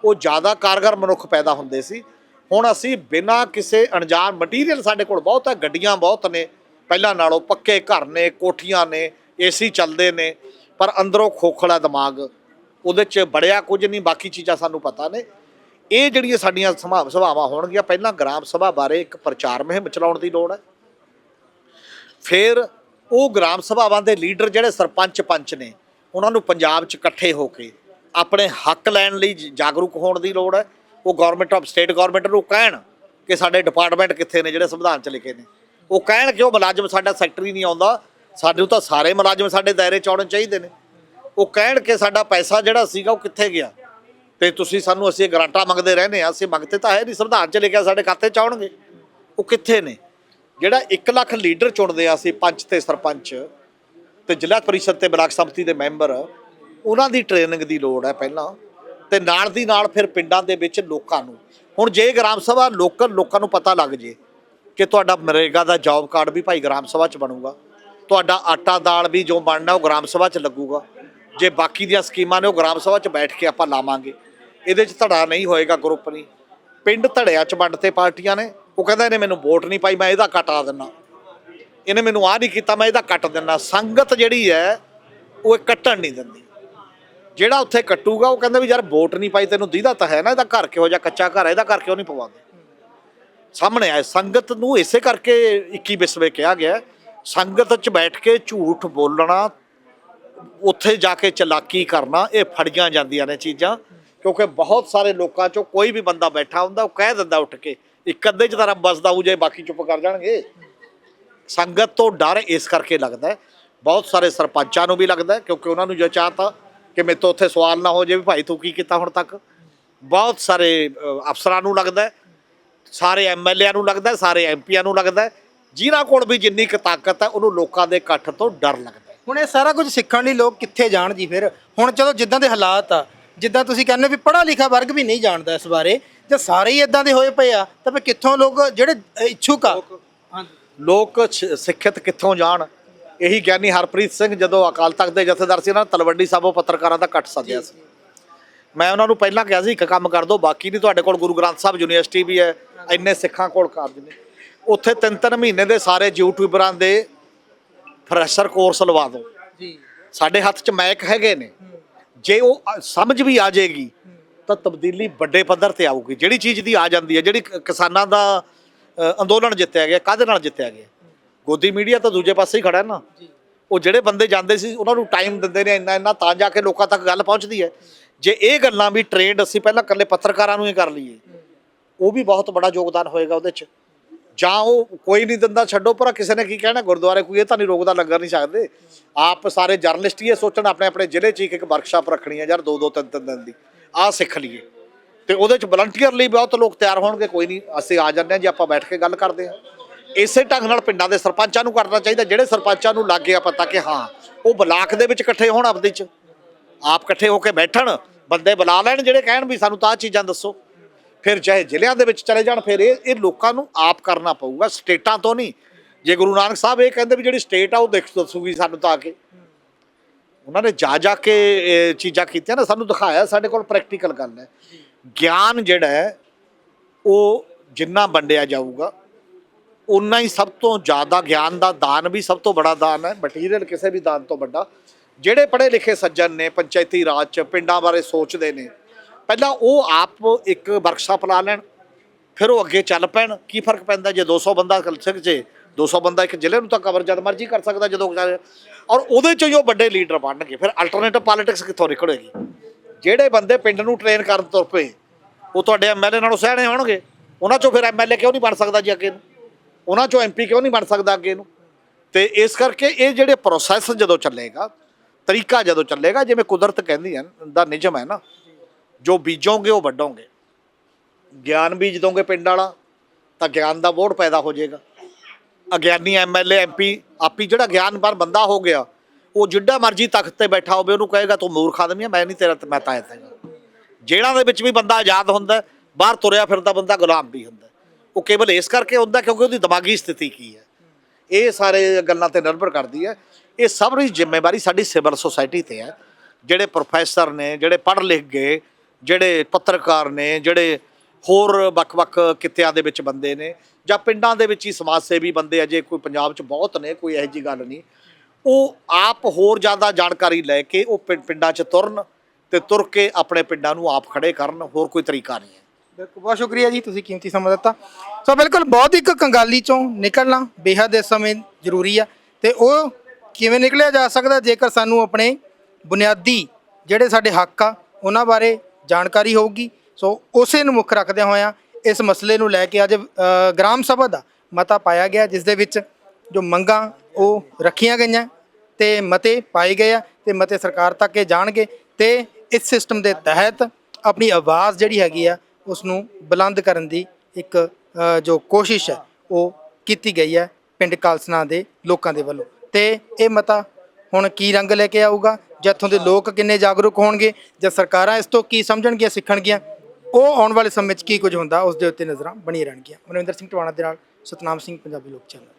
ਉਹ ਜ਼ਿਆਦਾ ਕਾਰਗਰ ਮਨੁੱਖ ਪੈਦਾ ਹੁੰਦੇ ਸੀ। ਹੁਣ ਅਸੀਂ ਬਿਨਾਂ ਕਿਸੇ ਅਣਜਾਣ ਮਟੀਰੀਅਲ ਸਾਡੇ ਕੋਲ ਬਹੁਤ ਹੈ, ਗੱਡੀਆਂ ਬਹੁਤ ਨੇ, ਪਹਿਲਾਂ ਨਾਲੋਂ ਪੱਕੇ ਘਰ ਨੇ, ਕੋਠੀਆਂ ਨੇ ਏਸੀ ਚੱਲਦੇ ਨੇ, ਪਰ ਅੰਦਰੋਂ ਖੋਖਲਾ ਦਿਮਾਗ, ਉਹਦੇ 'ਚ ਬੜਿਆ ਕੁਝ ਨਹੀਂ, ਬਾਕੀ ਚੀਜ਼ਾਂ ਸਾਨੂੰ ਪਤਾ ਨੇ। ਇਹ ਜਿਹੜੀਆਂ ਸਾਡੀਆਂ ਸਮਾ- ਸਭਾਵਾਂ ਹੋਣਗੀਆਂ, ਪਹਿਲਾਂ ਗ੍ਰਾਮ ਸਭਾ ਬਾਰੇ ਇੱਕ ਪ੍ਰਚਾਰ ਮੁਹਿੰਮ ਚਲਾਉਣ ਦੀ ਲੋੜ ਹੈ। ਫਿਰ ਉਹ ਗ੍ਰਾਮ ਸਭਾਵਾਂ ਦੇ ਲੀਡਰ ਜਿਹੜੇ ਸਰਪੰਚ ਪੰਚ ਨੇ, ਉਹਨਾਂ ਨੂੰ ਪੰਜਾਬ 'ਚ ਇਕੱਠੇ ਹੋ ਕੇ ਆਪਣੇ ਹੱਕ ਲੈਣ ਲਈ ਜਾਗਰੂਕ ਹੋਣ ਦੀ ਲੋੜ ਹੈ। ਉਹ ਗਵਰਨਮੈਂਟ ਆਫ ਸਟੇਟ ਗਵਰਨਮੈਂਟ ਨੂੰ ਕਹਿਣ ਕਿ ਸਾਡੇ ਡਿਪਾਰਟਮੈਂਟ ਕਿੱਥੇ ਨੇ ਜਿਹੜੇ ਸੰਵਿਧਾਨ 'ਚ ਲਿਖੇ ਨੇ। ਉਹ ਕਹਿਣ ਕਿ ਉਹ ਮੁਲਾਜ਼ਮ ਸਾਡਾ ਸੈਕਟਰੀ ਨਹੀਂ ਆਉਂਦਾ, ਸਾਨੂੰ ਤਾਂ ਸਾਰੇ ਮੁਲਾਜ਼ਮ ਸਾਡੇ ਦਾਇਰੇ 'ਚ ਆਉਣੇ ਚਾਹੀਦੇ ਨੇ। ਉਹ ਕਹਿਣ ਕਿ ਸਾਡਾ ਪੈਸਾ ਜਿਹੜਾ ਸੀਗਾ ਉਹ ਕਿੱਥੇ ਗਿਆ? ਤੇ ਤੁਸੀਂ ਸਾਨੂੰ ਅਸੀਂ ਗਰਾਂਟਾਂ ਮੰਗਦੇ ਰਹਿੰਦੇ ਆ ਅਸੀਂ ਮੰਗਤੇ ਤਾਂ ਹੈ ਨਹੀਂ, ਸੰਵਿਧਾਨ 'ਚ ਲਿਖਿਆ ਸਾਡੇ ਖਾਤੇ 'ਚ ਆਉਣਗੇ। ਉਹ ਕਿੱਥੇ ਨੇ? ਜਿਹੜਾ 1 ਲੱਖ ਲੀਡਰ ਚੁਣਦੇ ਆ ਅਸੀਂ ਪੰਚ ਤੇ ਸਰਪੰਚ ਤੇ ਜ਼ਿਲ੍ਹਾ ਪਰਿਸ਼ਦ ਤੇ ਬਲਾਕ ਸੰਮਤੀ ਦੇ ਮੈਂਬਰ, ਉਹਨਾਂ ਦੀ ਟ੍ਰੇਨਿੰਗ ਦੀ ਲੋੜ ਹੈ ਪਹਿਲਾਂ ਤੇ ਨਾਲ ਦੀ ਨਾਲ ਫਿਰ ਪਿੰਡਾਂ ਦੇ ਵਿੱਚ ਲੋਕਾਂ ਨੂੰ। ਹੁਣ ਜੇ ਗ੍ਰਾਮ ਸਭਾ ਲੋਕਲ ਲੋਕਾਂ ਨੂੰ ਪਤਾ ਲੱਗ ਜੇ ਕਿ ਤੁਹਾਡਾ ਨਰੇਗਾ ਦਾ ਜੌਬ ਕਾਰਡ ਵੀ ਭਾਈ ਗ੍ਰਾਮ ਸਭਾ 'ਚ ਬਣੂਗਾ, ਤੁਹਾਡਾ ਆਟਾ ਦਾਲ ਵੀ ਜੋ ਬਣਨਾ ਉਹ ਗ੍ਰਾਮ ਸਭਾ 'ਚ ਲੱਗੂਗਾ, ਜੇ ਬਾਕੀ ਦੀਆਂ ਸਕੀਮਾਂ ਨੇ ਉਹ ਗ੍ਰਾਮ ਸਭਾ 'ਚ ਬੈਠ ਕੇ ਆਪਾਂ ਲਾਵਾਂਗੇ। ਇਹਦੇ 'ਚ ਧੜਾ ਨਹੀਂ ਹੋਏਗਾ ਗਰੁੱਪ ਨਹੀਂ ਪਿੰਡ ਧੜਿਆਂ 'ਚ ਵੰਡਤੇ ਪਾਰਟੀਆਂ ਨੇ। ਉਹ ਕਹਿੰਦਾ ਇਹਨੇ ਮੈਨੂੰ ਵੋਟ ਨਹੀਂ ਪਾਈ, ਮੈਂ ਇਹਦਾ ਕਟਾ ਦਿੰਨਾ। ਇਹਨੇ ਮੈਨੂੰ ਆਹ ਨਹੀਂ ਕੀਤਾ, ਮੈਂ ਇਹਦਾ ਕੱਟ ਦਿੰਨਾ। ਸੰਗਤ ਜਿਹੜੀ ਹੈ, ਉਹ ਇਹ ਕੱਟਣ ਨਹੀਂ ਦਿੰਦੀ। ਜਿਹੜਾ ਉੱਥੇ ਕੱਟੂਗਾ, ਉਹ ਕਹਿੰਦਾ ਵੀ ਯਾਰ ਵੋਟ ਨਹੀਂ ਪਾਈ, ਤੈਨੂੰ ਦੀਦਾ ਤਾਂ ਹੈ ਨਾ, ਇਹਦਾ ਘਰ ਕਿਹੋ ਜਿਹਾ ਕੱਚਾ ਘਰ ਹੈ, ਇਹਦਾ ਘਰ ਕਿਉਂ ਨਹੀਂ ਪਵਾਉਂਦੇ? ਸਾਹਮਣੇ ਆਏ ਸੰਗਤ ਨੂੰ ਇਸੇ ਕਰਕੇ 21 ਵਿਸਵੇ ਕਿਹਾ ਗਿਆ ਸੰਗਤ 'ਚ ਬੈਠ ਕੇ ਝੂਠ ਬੋਲਣਾ, ਉੱਥੇ ਜਾ ਕੇ ਚਲਾਕੀ ਕਰਨਾ, ਇਹ ਫੜੀਆਂ ਜਾਂਦੀਆਂ ਨੇ ਚੀਜ਼ਾਂ। ਕਿਉਂਕਿ ਬਹੁਤ ਸਾਰੇ ਲੋਕਾਂ 'ਚੋਂ ਕੋਈ ਵੀ ਬੰਦਾ ਬੈਠਾ ਹੁੰਦਾ, ਉਹ ਕਹਿ ਦਿੰਦਾ ਉੱਠ ਕੇ, ਇੱਕ ਅੱਧੇ 'ਚ ਤਾਂ ਰੱਬ ਬਸਦਾ ਹੋ ਜਾਏ ਬਾਕੀ ਚੁੱਪ ਕਰ ਜਾਣਗੇ। ਸੰਗਤ ਤੋਂ ਡਰ ਇਸ ਕਰਕੇ ਲੱਗਦਾ ਬਹੁਤ ਸਾਰੇ ਸਰਪੰਚਾਂ ਨੂੰ ਵੀ ਲੱਗਦਾ ਕਿਉਂਕਿ ਉਹਨਾਂ ਨੂੰ ਜੋ ਚਾਹਤਾ ਕਿ ਮੇਰੇ ਤੋਂ ਉੱਥੇ ਸਵਾਲ ਨਾ ਹੋ ਜਾਵੇ, ਵੀ ਭਾਈ ਤੂੰ ਕੀ ਕੀਤਾ ਹੁਣ ਤੱਕ? ਬਹੁਤ ਸਾਰੇ ਅਫਸਰਾਂ ਨੂੰ ਲੱਗਦਾ ਹੈ, ਸਾਰੇ ਐਮਐਲਏਆਂ ਨੂੰ ਲੱਗਦਾ ਹੈ, ਸਾਰੇ ਐਮਪੀਆਂ ਨੂੰ ਲੱਗਦਾ ਹੈ। ਜਿਨ੍ਹਾਂ ਕੋਲ ਵੀ ਜਿੰਨੀ ਕੁ ਤਾਕਤ ਹੈ, ਉਹਨੂੰ ਲੋਕਾਂ ਦੇ ਇਕੱਠ ਤੋਂ ਡਰ ਲੱਗਦਾ ਹੁਣ ਇਹ ਸਾਰਾ ਕੁਝ ਸਿੱਖਣ ਲਈ ਲੋਕ ਕਿੱਥੇ ਜਾਣ ਜੀ ਫਿਰ? ਹੁਣ ਚਲੋ ਜਿੱਦਾਂ ਦੇ ਹਾਲਾਤ ਆ ਜਿੱਦਾਂ ਤੁਸੀਂ ਕਹਿੰਦੇ ਵੀ ਪੜ੍ਹਾ ਲਿਖਾ ਵਰਗ ਵੀ ਨਹੀਂ ਜਾਣਦਾ ਇਸ ਬਾਰੇ ਜੇ ਸਾਰੇ ਹੀ ਇਦਾਂ ਦੇ ਹੋਏ ਪਏ ਆ ਤਾਂ ਫਿਰ ਕਿੱਥੋਂ ਲੋਕ ਜਿਹੜੇ ਅ, ਇੱਛੁਕ ਆ? ਲੋਕ ਸ- ਸਿੱਖਿਅਤ ਕਿੱਥੋਂ ਜਾਣ? ਇਹੀ ਗਿਆਨੀ ਹਰਪ੍ਰੀਤ ਸਿੰਘ ਜਦੋਂ ਅਕਾਲ ਤਖਤ ਦੇ ਜਥੇਦਾਰ ਸੀ ਨੇ ਤਲਵੰਡੀ ਸਾਬੋ ਪੱਤਰਕਾਰਾਂ ਦਾ ਇਕੱਠ ਸੱਦਿਆ ਸੀ। ਮੈਂ ਉਹਨਾਂ ਨੂੰ ਪਹਿਲਾਂ ਕਿਹਾ ਸੀ ਇੱਕ ਕੰਮ ਕਰ ਦਿਓ ਬਾਕੀ ਨਹੀਂ ਤੁਹਾਡੇ ਕੋਲ ਗੁਰੂ ਗ੍ਰੰਥ ਸਾਹਿਬ ਯੂਨੀਵਰਸਿਟੀ ਵੀ ਹੈ ਇੰਨੇ ਸਿੱਖਾਂ ਕੋਲ ਕਾਰਜ ਨੇ। ਉੱਥੇ ਤਿੰਨ ਤਿੰਨ ਮਹੀਨੇ ਦੇ ਸਾਰੇ ਯੂਟਿਊਬਰਾਂ ਦੇ ਫਰੈਸ਼ਰ ਕੋਰਸ ਲਵਾ ਦਿਓ ਜੀ। ਸਾਡੇ ਹੱਥ 'ਚ ਮੈਕ ਹੈਗੇ ਨੇ। ਜੇ ਉਹ ਸਮਝ ਵੀ ਆ ਜਾਏਗੀ ਤਾਂ ਤਬਦੀਲੀ ਵੱਡੇ ਪੱਧਰ ਤੇ ਆਊਗੀ। ਜਿਹੜੀ ਚੀਜ਼ ਦੀ ਆ ਜਾਂਦੀ ਹੈ ਜਿਹੜੀ ਕਿਸਾਨਾਂ ਦਾ ਅੰਦੋਲਨ ਜਿੱਤਿਆ ਗਿਆ ਕਾਹਦੇ ਨਾਲ ਜਿੱਤਿਆ ਗਿਆ? ਗੋਦੀ ਮੀਡੀਆ ਤਾਂ ਦੂਜੇ ਪਾਸੇ ਹੀ ਖੜਾ ਹੈ ਨਾ ਉਹ ਜਿਹੜੇ ਬੰਦੇ ਜਾਂਦੇ ਸੀ ਉਹਨਾਂ ਨੂੰ ਟਾਈਮ ਦਿੰਦੇ ਨੇ ਇੰਨਾ ਇੰਨਾ ਤਾਂ ਜਾ ਕੇ ਲੋਕਾਂ ਤੱਕ ਗੱਲ ਪਹੁੰਚਦੀ ਹੈ। ਜੇ ਇਹ ਗੱਲਾਂ ਵੀ ਟ੍ਰੇਨਡ ਅਸੀਂ ਪਹਿਲਾਂ ਇਕੱਲੇ ਪੱਤਰਕਾਰਾਂ ਨੂੰ ਹੀ ਕਰ ਲਈਏ ਉਹ ਵੀ ਬਹੁਤ ਬੜਾ ਯੋਗਦਾਨ ਹੋਏਗਾ ਉਹਦੇ 'ਚ। ਜਾਂ ਉਹ ਕੋਈ ਨਹੀਂ ਦਿੰਦਾ, ਛੱਡੋ ਪਰ ਕਿਸੇ ਨੇ ਕੀ ਕਹਿਣਾ? ਗੁਰਦੁਆਰੇ ਕੋਈ ਇਹ ਤਾਂ ਨਹੀਂ ਰੋਕਦਾ, ਲੰਗਰ ਨਹੀਂ ਸਕਦੇ ਆਪ ਸਾਰੇ ਜਰਨਲਿਸਟ ਹੀ ਇਹ ਸੋਚਣ, ਆਪਣੇ ਆਪਣੇ ਜ਼ਿਲ੍ਹੇ 'ਚ ਇੱਕ ਇੱਕ ਵਰਕਸ਼ਾਪ ਰੱਖਣੀ ਹੈ, ਯਾਰ ਦੋ ਦੋ, ਤਿੰਨ ਤਿੰਨ ਦਿਨ ਦੀ। ਆਹ ਸਿੱਖ ਲਈਏ। ਤੇ ਉਹਦੇ 'ਚ ਵਲੰਟੀਅਰ ਲਈ ਬਹੁਤ ਲੋਕ ਤਿਆਰ ਹੋਣਗੇ, ਕੋਈ ਨਹੀਂ, ਅਸੀਂ ਆ ਜਾਂਦੇ ਹਾਂ ਜੇ, ਆਪਾਂ ਬੈਠ ਕੇ ਗੱਲ ਕਰਦੇ ਹਾਂ। ਇਸੇ ਢੰਗ ਨਾਲ ਪਿੰਡਾਂ ਦੇ ਸਰਪੰਚਾਂ ਨੂੰ ਕਰਨਾ ਚਾਹੀਦਾ, ਜਿਹੜੇ ਸਰਪੰਚਾਂ ਨੂੰ ਲੱਗ ਗਿਆ ਪਤਾ ਕਿ ਹਾਂ, ਉਹ ਬਲਾਕ ਦੇ ਵਿੱਚ ਇਕੱਠੇ ਹੋਣ ਆਪਦੇ 'ਚ। ਆਪ ਇਕੱਠੇ ਹੋ ਕੇ ਬੈਠਣ, ਬੰਦੇ ਬੁਲਾ ਲੈਣ, ਜਿਹੜੇ ਕਹਿਣ ਵੀ ਸਾਨੂੰ ਤਾਂ ਆਹ ਚੀਜ਼ਾਂ ਦੱਸੋ। ਫਿਰ ਚਾਹੇ ਜ਼ਿਲ੍ਹਿਆਂ ਦੇ ਵਿੱਚ ਚਲੇ ਜਾਣ, ਫਿਰ ਇਹ ਇਹ ਲੋਕਾਂ ਨੂੰ ਆਪ ਕਰਨਾ ਪਊਗਾ, ਸਟੇਟਾਂ ਤੋਂ ਨਹੀਂ। ਜੇ ਗੁਰੂ ਨਾਨਕ ਸਾਹਿਬ ਇਹ ਕਹਿੰਦੇ ਵੀ ਜਿਹੜੀ ਸਟੇਟ ਆ, ਉਹ ਦੇਖ ਦੱਸੂਗੀ ਸਾਨੂੰ ਤਾਂ ਆ ਕੇ। ਉਹਨਾਂ ਨੇ ਜਾ ਜਾ ਕੇ ਚੀਜ਼ਾਂ ਕੀਤੀਆਂ ਨਾ, ਸਾਨੂੰ ਦਿਖਾਇਆ, ਸਾਡੇ ਕੋਲ ਪ੍ਰੈਕਟੀਕਲ ਗੱਲ ਹੈ। ਗਿਆਨ ਜਿਹੜਾ ਹੈ, ਉਹ ਜਿੰਨਾ ਵੰਡਿਆ ਜਾਊਗਾ ਉਨਾ ਹੀ ਸਭ ਤੋਂ ਜ਼ਿਆਦਾ ਗਿਆਨ ਦਾ ਦਾਨ ਵੀ ਸਭ ਤੋਂ ਬੜਾ ਦਾਨ ਹੈ। ਮਟੀਰੀਅਲ ਕਿਸੇ ਵੀ ਦਾਨ ਤੋਂ ਵੱਡਾ। ਜਿਹੜੇ ਪੜ੍ਹੇ ਲਿਖੇ ਸੱਜਣ ਨੇ, ਪੰਚਾਇਤੀ ਰਾਜ ਚ, ਪਿੰਡਾਂ ਬਾਰੇ ਸੋਚਦੇ ਨੇ ਪਹਿਲਾਂ ਉਹ ਆਪ ਇੱਕ ਵਰਕਸ਼ਾਪ ਲਾ ਲੈਣ, ਫਿਰ ਉਹ ਅੱਗੇ ਚੱਲ ਪੈਣ। ਕੀ ਫ਼ਰਕ ਪੈਂਦਾ ਜੇ 200 ਬੰਦਾ ਕਲਸਕ ਜੇ 200 ਬੰਦਾ ਇੱਕ ਜ਼ਿਲ੍ਹੇ ਨੂੰ ਤਾਂ ਕਵਰ ਜਦ ਮਰਜ਼ੀ ਕਰ ਸਕਦਾ ਜਦੋਂ ਔਰ ਉਹਦੇ ਚੋਂ ਹੀ ਉਹ ਵੱਡੇ ਲੀਡਰ ਬਣਨਗੇ। ਫਿਰ ਅਲਟਰਨੇਟਿਵ ਪੋਲਿਟਿਕਸ ਕਿੱਥੋਂ ਨਿਕਲੇਗੀ? ਜਿਹੜੇ ਬੰਦੇ ਪਿੰਡ ਨੂੰ ਟ੍ਰੇਨ ਕਰਨ ਤੁਰ ਪਏ, ਉਹ ਤੁਹਾਡੇ ਐਮਐਲਏ ਨਾਲੋਂ ਸਹਿਣੇ ਹੋਣਗੇ। ਉਹਨਾਂ ਚੋਂ ਫਿਰ ਐਮਐਲਏ ਕਿਉਂ ਨਹੀਂ ਬਣ ਸਕਦਾ ਜੀ ਅੱਗੇ ਨੂੰ? ਉਹਨਾਂ ਚੋਂ ਐਮਪੀ ਕਿਉਂ ਨਹੀਂ ਬਣ ਸਕਦਾ ਅੱਗੇ ਨੂੰ? ਤੇ ਇਸ ਕਰਕੇ ਇਹ ਜਿਹੜੇ ਪ੍ਰੋਸੈਸ ਜਦੋਂ ਚੱਲੇਗਾ, ਤਰੀਕਾ ਜਦੋਂ ਚੱਲੇਗਾ, ਜਿਵੇਂ ਕੁਦਰਤ ਕਹਿੰਦੀ ਹੈ, ਦਾ ਨਿਯਮ ਹੈ ਨਾ ਜੋ ਬੀਜੋਗੇ ਉਹ ਵੱਢੋਗੇ। ਗਿਆਨ ਬੀਜ ਦੋਗੇ ਪਿੰਡ ਵਾਲਾ, ਤਾਂ ਗਿਆਨ ਦਾ ਬੋੜ ਪੈਦਾ ਹੋ ਜਾਏਗਾ। ਅਗਿਆਨੀ ਐਮਐਲਏ ਐਮਪੀ ਆਪੀ ਜਿਹੜਾ ਗਿਆਨਵਾਨ ਬੰਦਾ ਹੋ ਗਿਆ, ਉਹ ਜਿੱਡਾ ਮਰਜ਼ੀ ਤਖਤ ਤੇ ਬੈਠਾ ਹੋਵੇ, ਉਹਨੂੰ ਕਹੇਗਾ, ਤੂੰ ਮੂਰਖ ਆਦਮੀ ਆ, ਮੈਂ ਨਹੀਂ ਤੇਰਾ, ਮੈਂ ਤਾਂ ਇੱਥੇ ਜੇਲ੍ਹਾਂ ਦੇ ਵਿੱਚ ਵੀ ਬੰਦਾ ਆਜ਼ਾਦ ਹੁੰਦਾ ਬਾਹਰ ਤੁਰਿਆ ਫਿਰਦਾ ਬੰਦਾ ਗੁਲਾਮ ਵੀ ਹੁੰਦਾ ਉਹ ਕੇਵਲ ਇਸ ਕਰਕੇ ਹੁੰਦਾ ਕਿਉਂਕਿ ਉਹਦੀ ਦਿਮਾਗੀ ਸਥਿਤੀ ਕੀ ਹੈ। ਇਹ ਸਾਰੇ ਗੱਲਾਂ ਤੇ ਨਿਰਭਰ ਕਰਦੀ ਹੈ। ਇਹ ਸਭ ਦੀ ਜ਼ਿੰਮੇਵਾਰੀ ਸਾਡੀ ਸਿਵਲ ਸੁਸਾਇਟੀ ਤੇ ਹੈ। ਜਿਹੜੇ ਪ੍ਰੋਫੈਸਰ ਨੇ, ਜਿਹੜੇ ਪੜ੍ਹ ਲਿਖ ਗਏ ਜਿਹੜੇ ਪੱਤਰਕਾਰ ਨੇ, ਜਿਹੜੇ ਹੋਰ ਵੱਖ-ਵੱਖ ਕਿੱਤਿਆਂ ਦੇ ਵਿੱਚ ਬੰਦੇ ਨੇ ਜਾਂ ਪਿੰਡਾਂ ਦੇ ਵਿੱਚ ਹੀ ਸਮਾਜ ਸੇਵੀ ਬੰਦੇ ਅਜੇ ਕੋਈ ਪੰਜਾਬ 'ਚ ਬਹੁਤ ਨੇ, ਕੋਈ ਇਹੋ ਜੀ ਗੱਲ ਨਹੀਂ। ਉਹ ਆਪ ਹੋਰ ਜ਼ਿਆਦਾ ਜਾਣਕਾਰੀ ਲੈ ਕੇ ਉਹ ਪਿੰ- ਪਿੰਡਾਂ 'ਚ ਤੁਰਨ ਤੇ ਤੁਰ ਕੇ ਆਪਣੇ ਪਿੰਡਾਂ ਨੂੰ ਆਪ ਖੜੇ ਕਰਨ, ਹੋਰ ਕੋਈ ਤਰੀਕਾ ਨਹੀਂ ਹੈ। ਬਿਲਕੁਲ, ਬਹੁਤ ਸ਼ੁਕਰੀਆ ਜੀ, ਤੁਸੀਂ ਕੀਮਤੀ ਸਮਾਂ ਦਿੱਤਾ। ਸੋ ਬਿਲਕੁਲ, ਬਹੁਤ ਇੱਕ ਕੰਗਾਲੀ ਚੋਂ ਨਿਕਲਣਾ ਬੇਹੱਦ ਇਸ ਸਮੇਂ ਜ਼ਰੂਰੀ ਆ ਤੇ ਉਹ ਕਿਵੇਂ ਨਿਕਲਿਆ ਜਾ ਸਕਦਾ, ਜੇਕਰ ਸਾਨੂੰ ਆਪਣੇ ਬੁਨਿਆਦੀ ਜਿਹੜੇ ਸਾਡੇ ਹੱਕ ਆ, ਉਹਨਾਂ ਬਾਰੇ ਜਾਣਕਾਰੀ ਹੋਊਗੀ। ਸੋ ਉਸੇ ਨੂੰ ਮੁੱਖ ਰੱਖਦਿਆਂ ਹੋਇਆਂ ਇਸ ਮਸਲੇ ਨੂੰ ਲੈ ਕੇ ਅੱਜ ਗ੍ਰਾਮ ਸਭਾ ਦਾ ਮਤਾ ਪਾਇਆ ਗਿਆ, ਜਿਸ ਦੇ ਵਿੱਚ ਜੋ ਮੰਗਾਂ ਉਹ ਰੱਖੀਆਂ ਗਈਆਂ ਤੇ ਮਤੇ ਪਾਏ ਗਏ ਆ ਤੇ ਮਤੇ ਸਰਕਾਰ ਤੱਕ ਇਹ ਜਾਣਗੇ ਤੇ ਇਸ ਸਿਸਟਮ ਦੇ ਤਹਿਤ ਆਪਣੀ ਆਵਾਜ਼ ਜਿਹੜੀ ਹੈਗੀ ਆ ਉਸ ਨੂੰ ਬੁਲੰਦ ਕਰਨ ਦੀ ਇੱਕ ਜੋ ਕੋਸ਼ਿਸ਼ ਹੈ, ਉਹ ਕੀਤੀ ਗਈ ਹੈ ਪਿੰਡ ਕਾਲਸਨਾ ਦੇ ਲੋਕਾਂ ਦੇ ਵੱਲੋਂ। ਤੇ ਇਹ ਮਤਾ ਹੁਣ ਕੀ ਰੰਗ ਲੈ ਕੇ ਆਊਗਾ? ਜਾਂ ਇੱਥੋਂ ਦੇ ਲੋਕ ਕਿੰਨੇ ਜਾਗਰੂਕ ਹੋਣਗੇ ਜਾਂ ਸਰਕਾਰਾਂ ਇਸ ਤੋਂ ਕੀ ਸਮਝਣਗੀਆਂ, ਸਿੱਖਣਗੀਆਂ? ਉਹ ਆਉਣ ਵਾਲੇ ਸਮੇਂ 'ਚ ਕੀ ਕੁਝ ਹੁੰਦਾ, ਉਸ ਦੇ ਉੱਤੇ ਨਜ਼ਰਾਂ ਬਣੀ ਰਹਿਣਗੀਆਂ। ਮਨਵਿੰਦਰ ਸਿੰਘ ਟਵਾਣਾ ਦੇ ਨਾਲ ਸਤਨਾਮ ਸਿੰਘ, ਪੰਜਾਬੀ ਲੋਕ ਚੈਨਲ।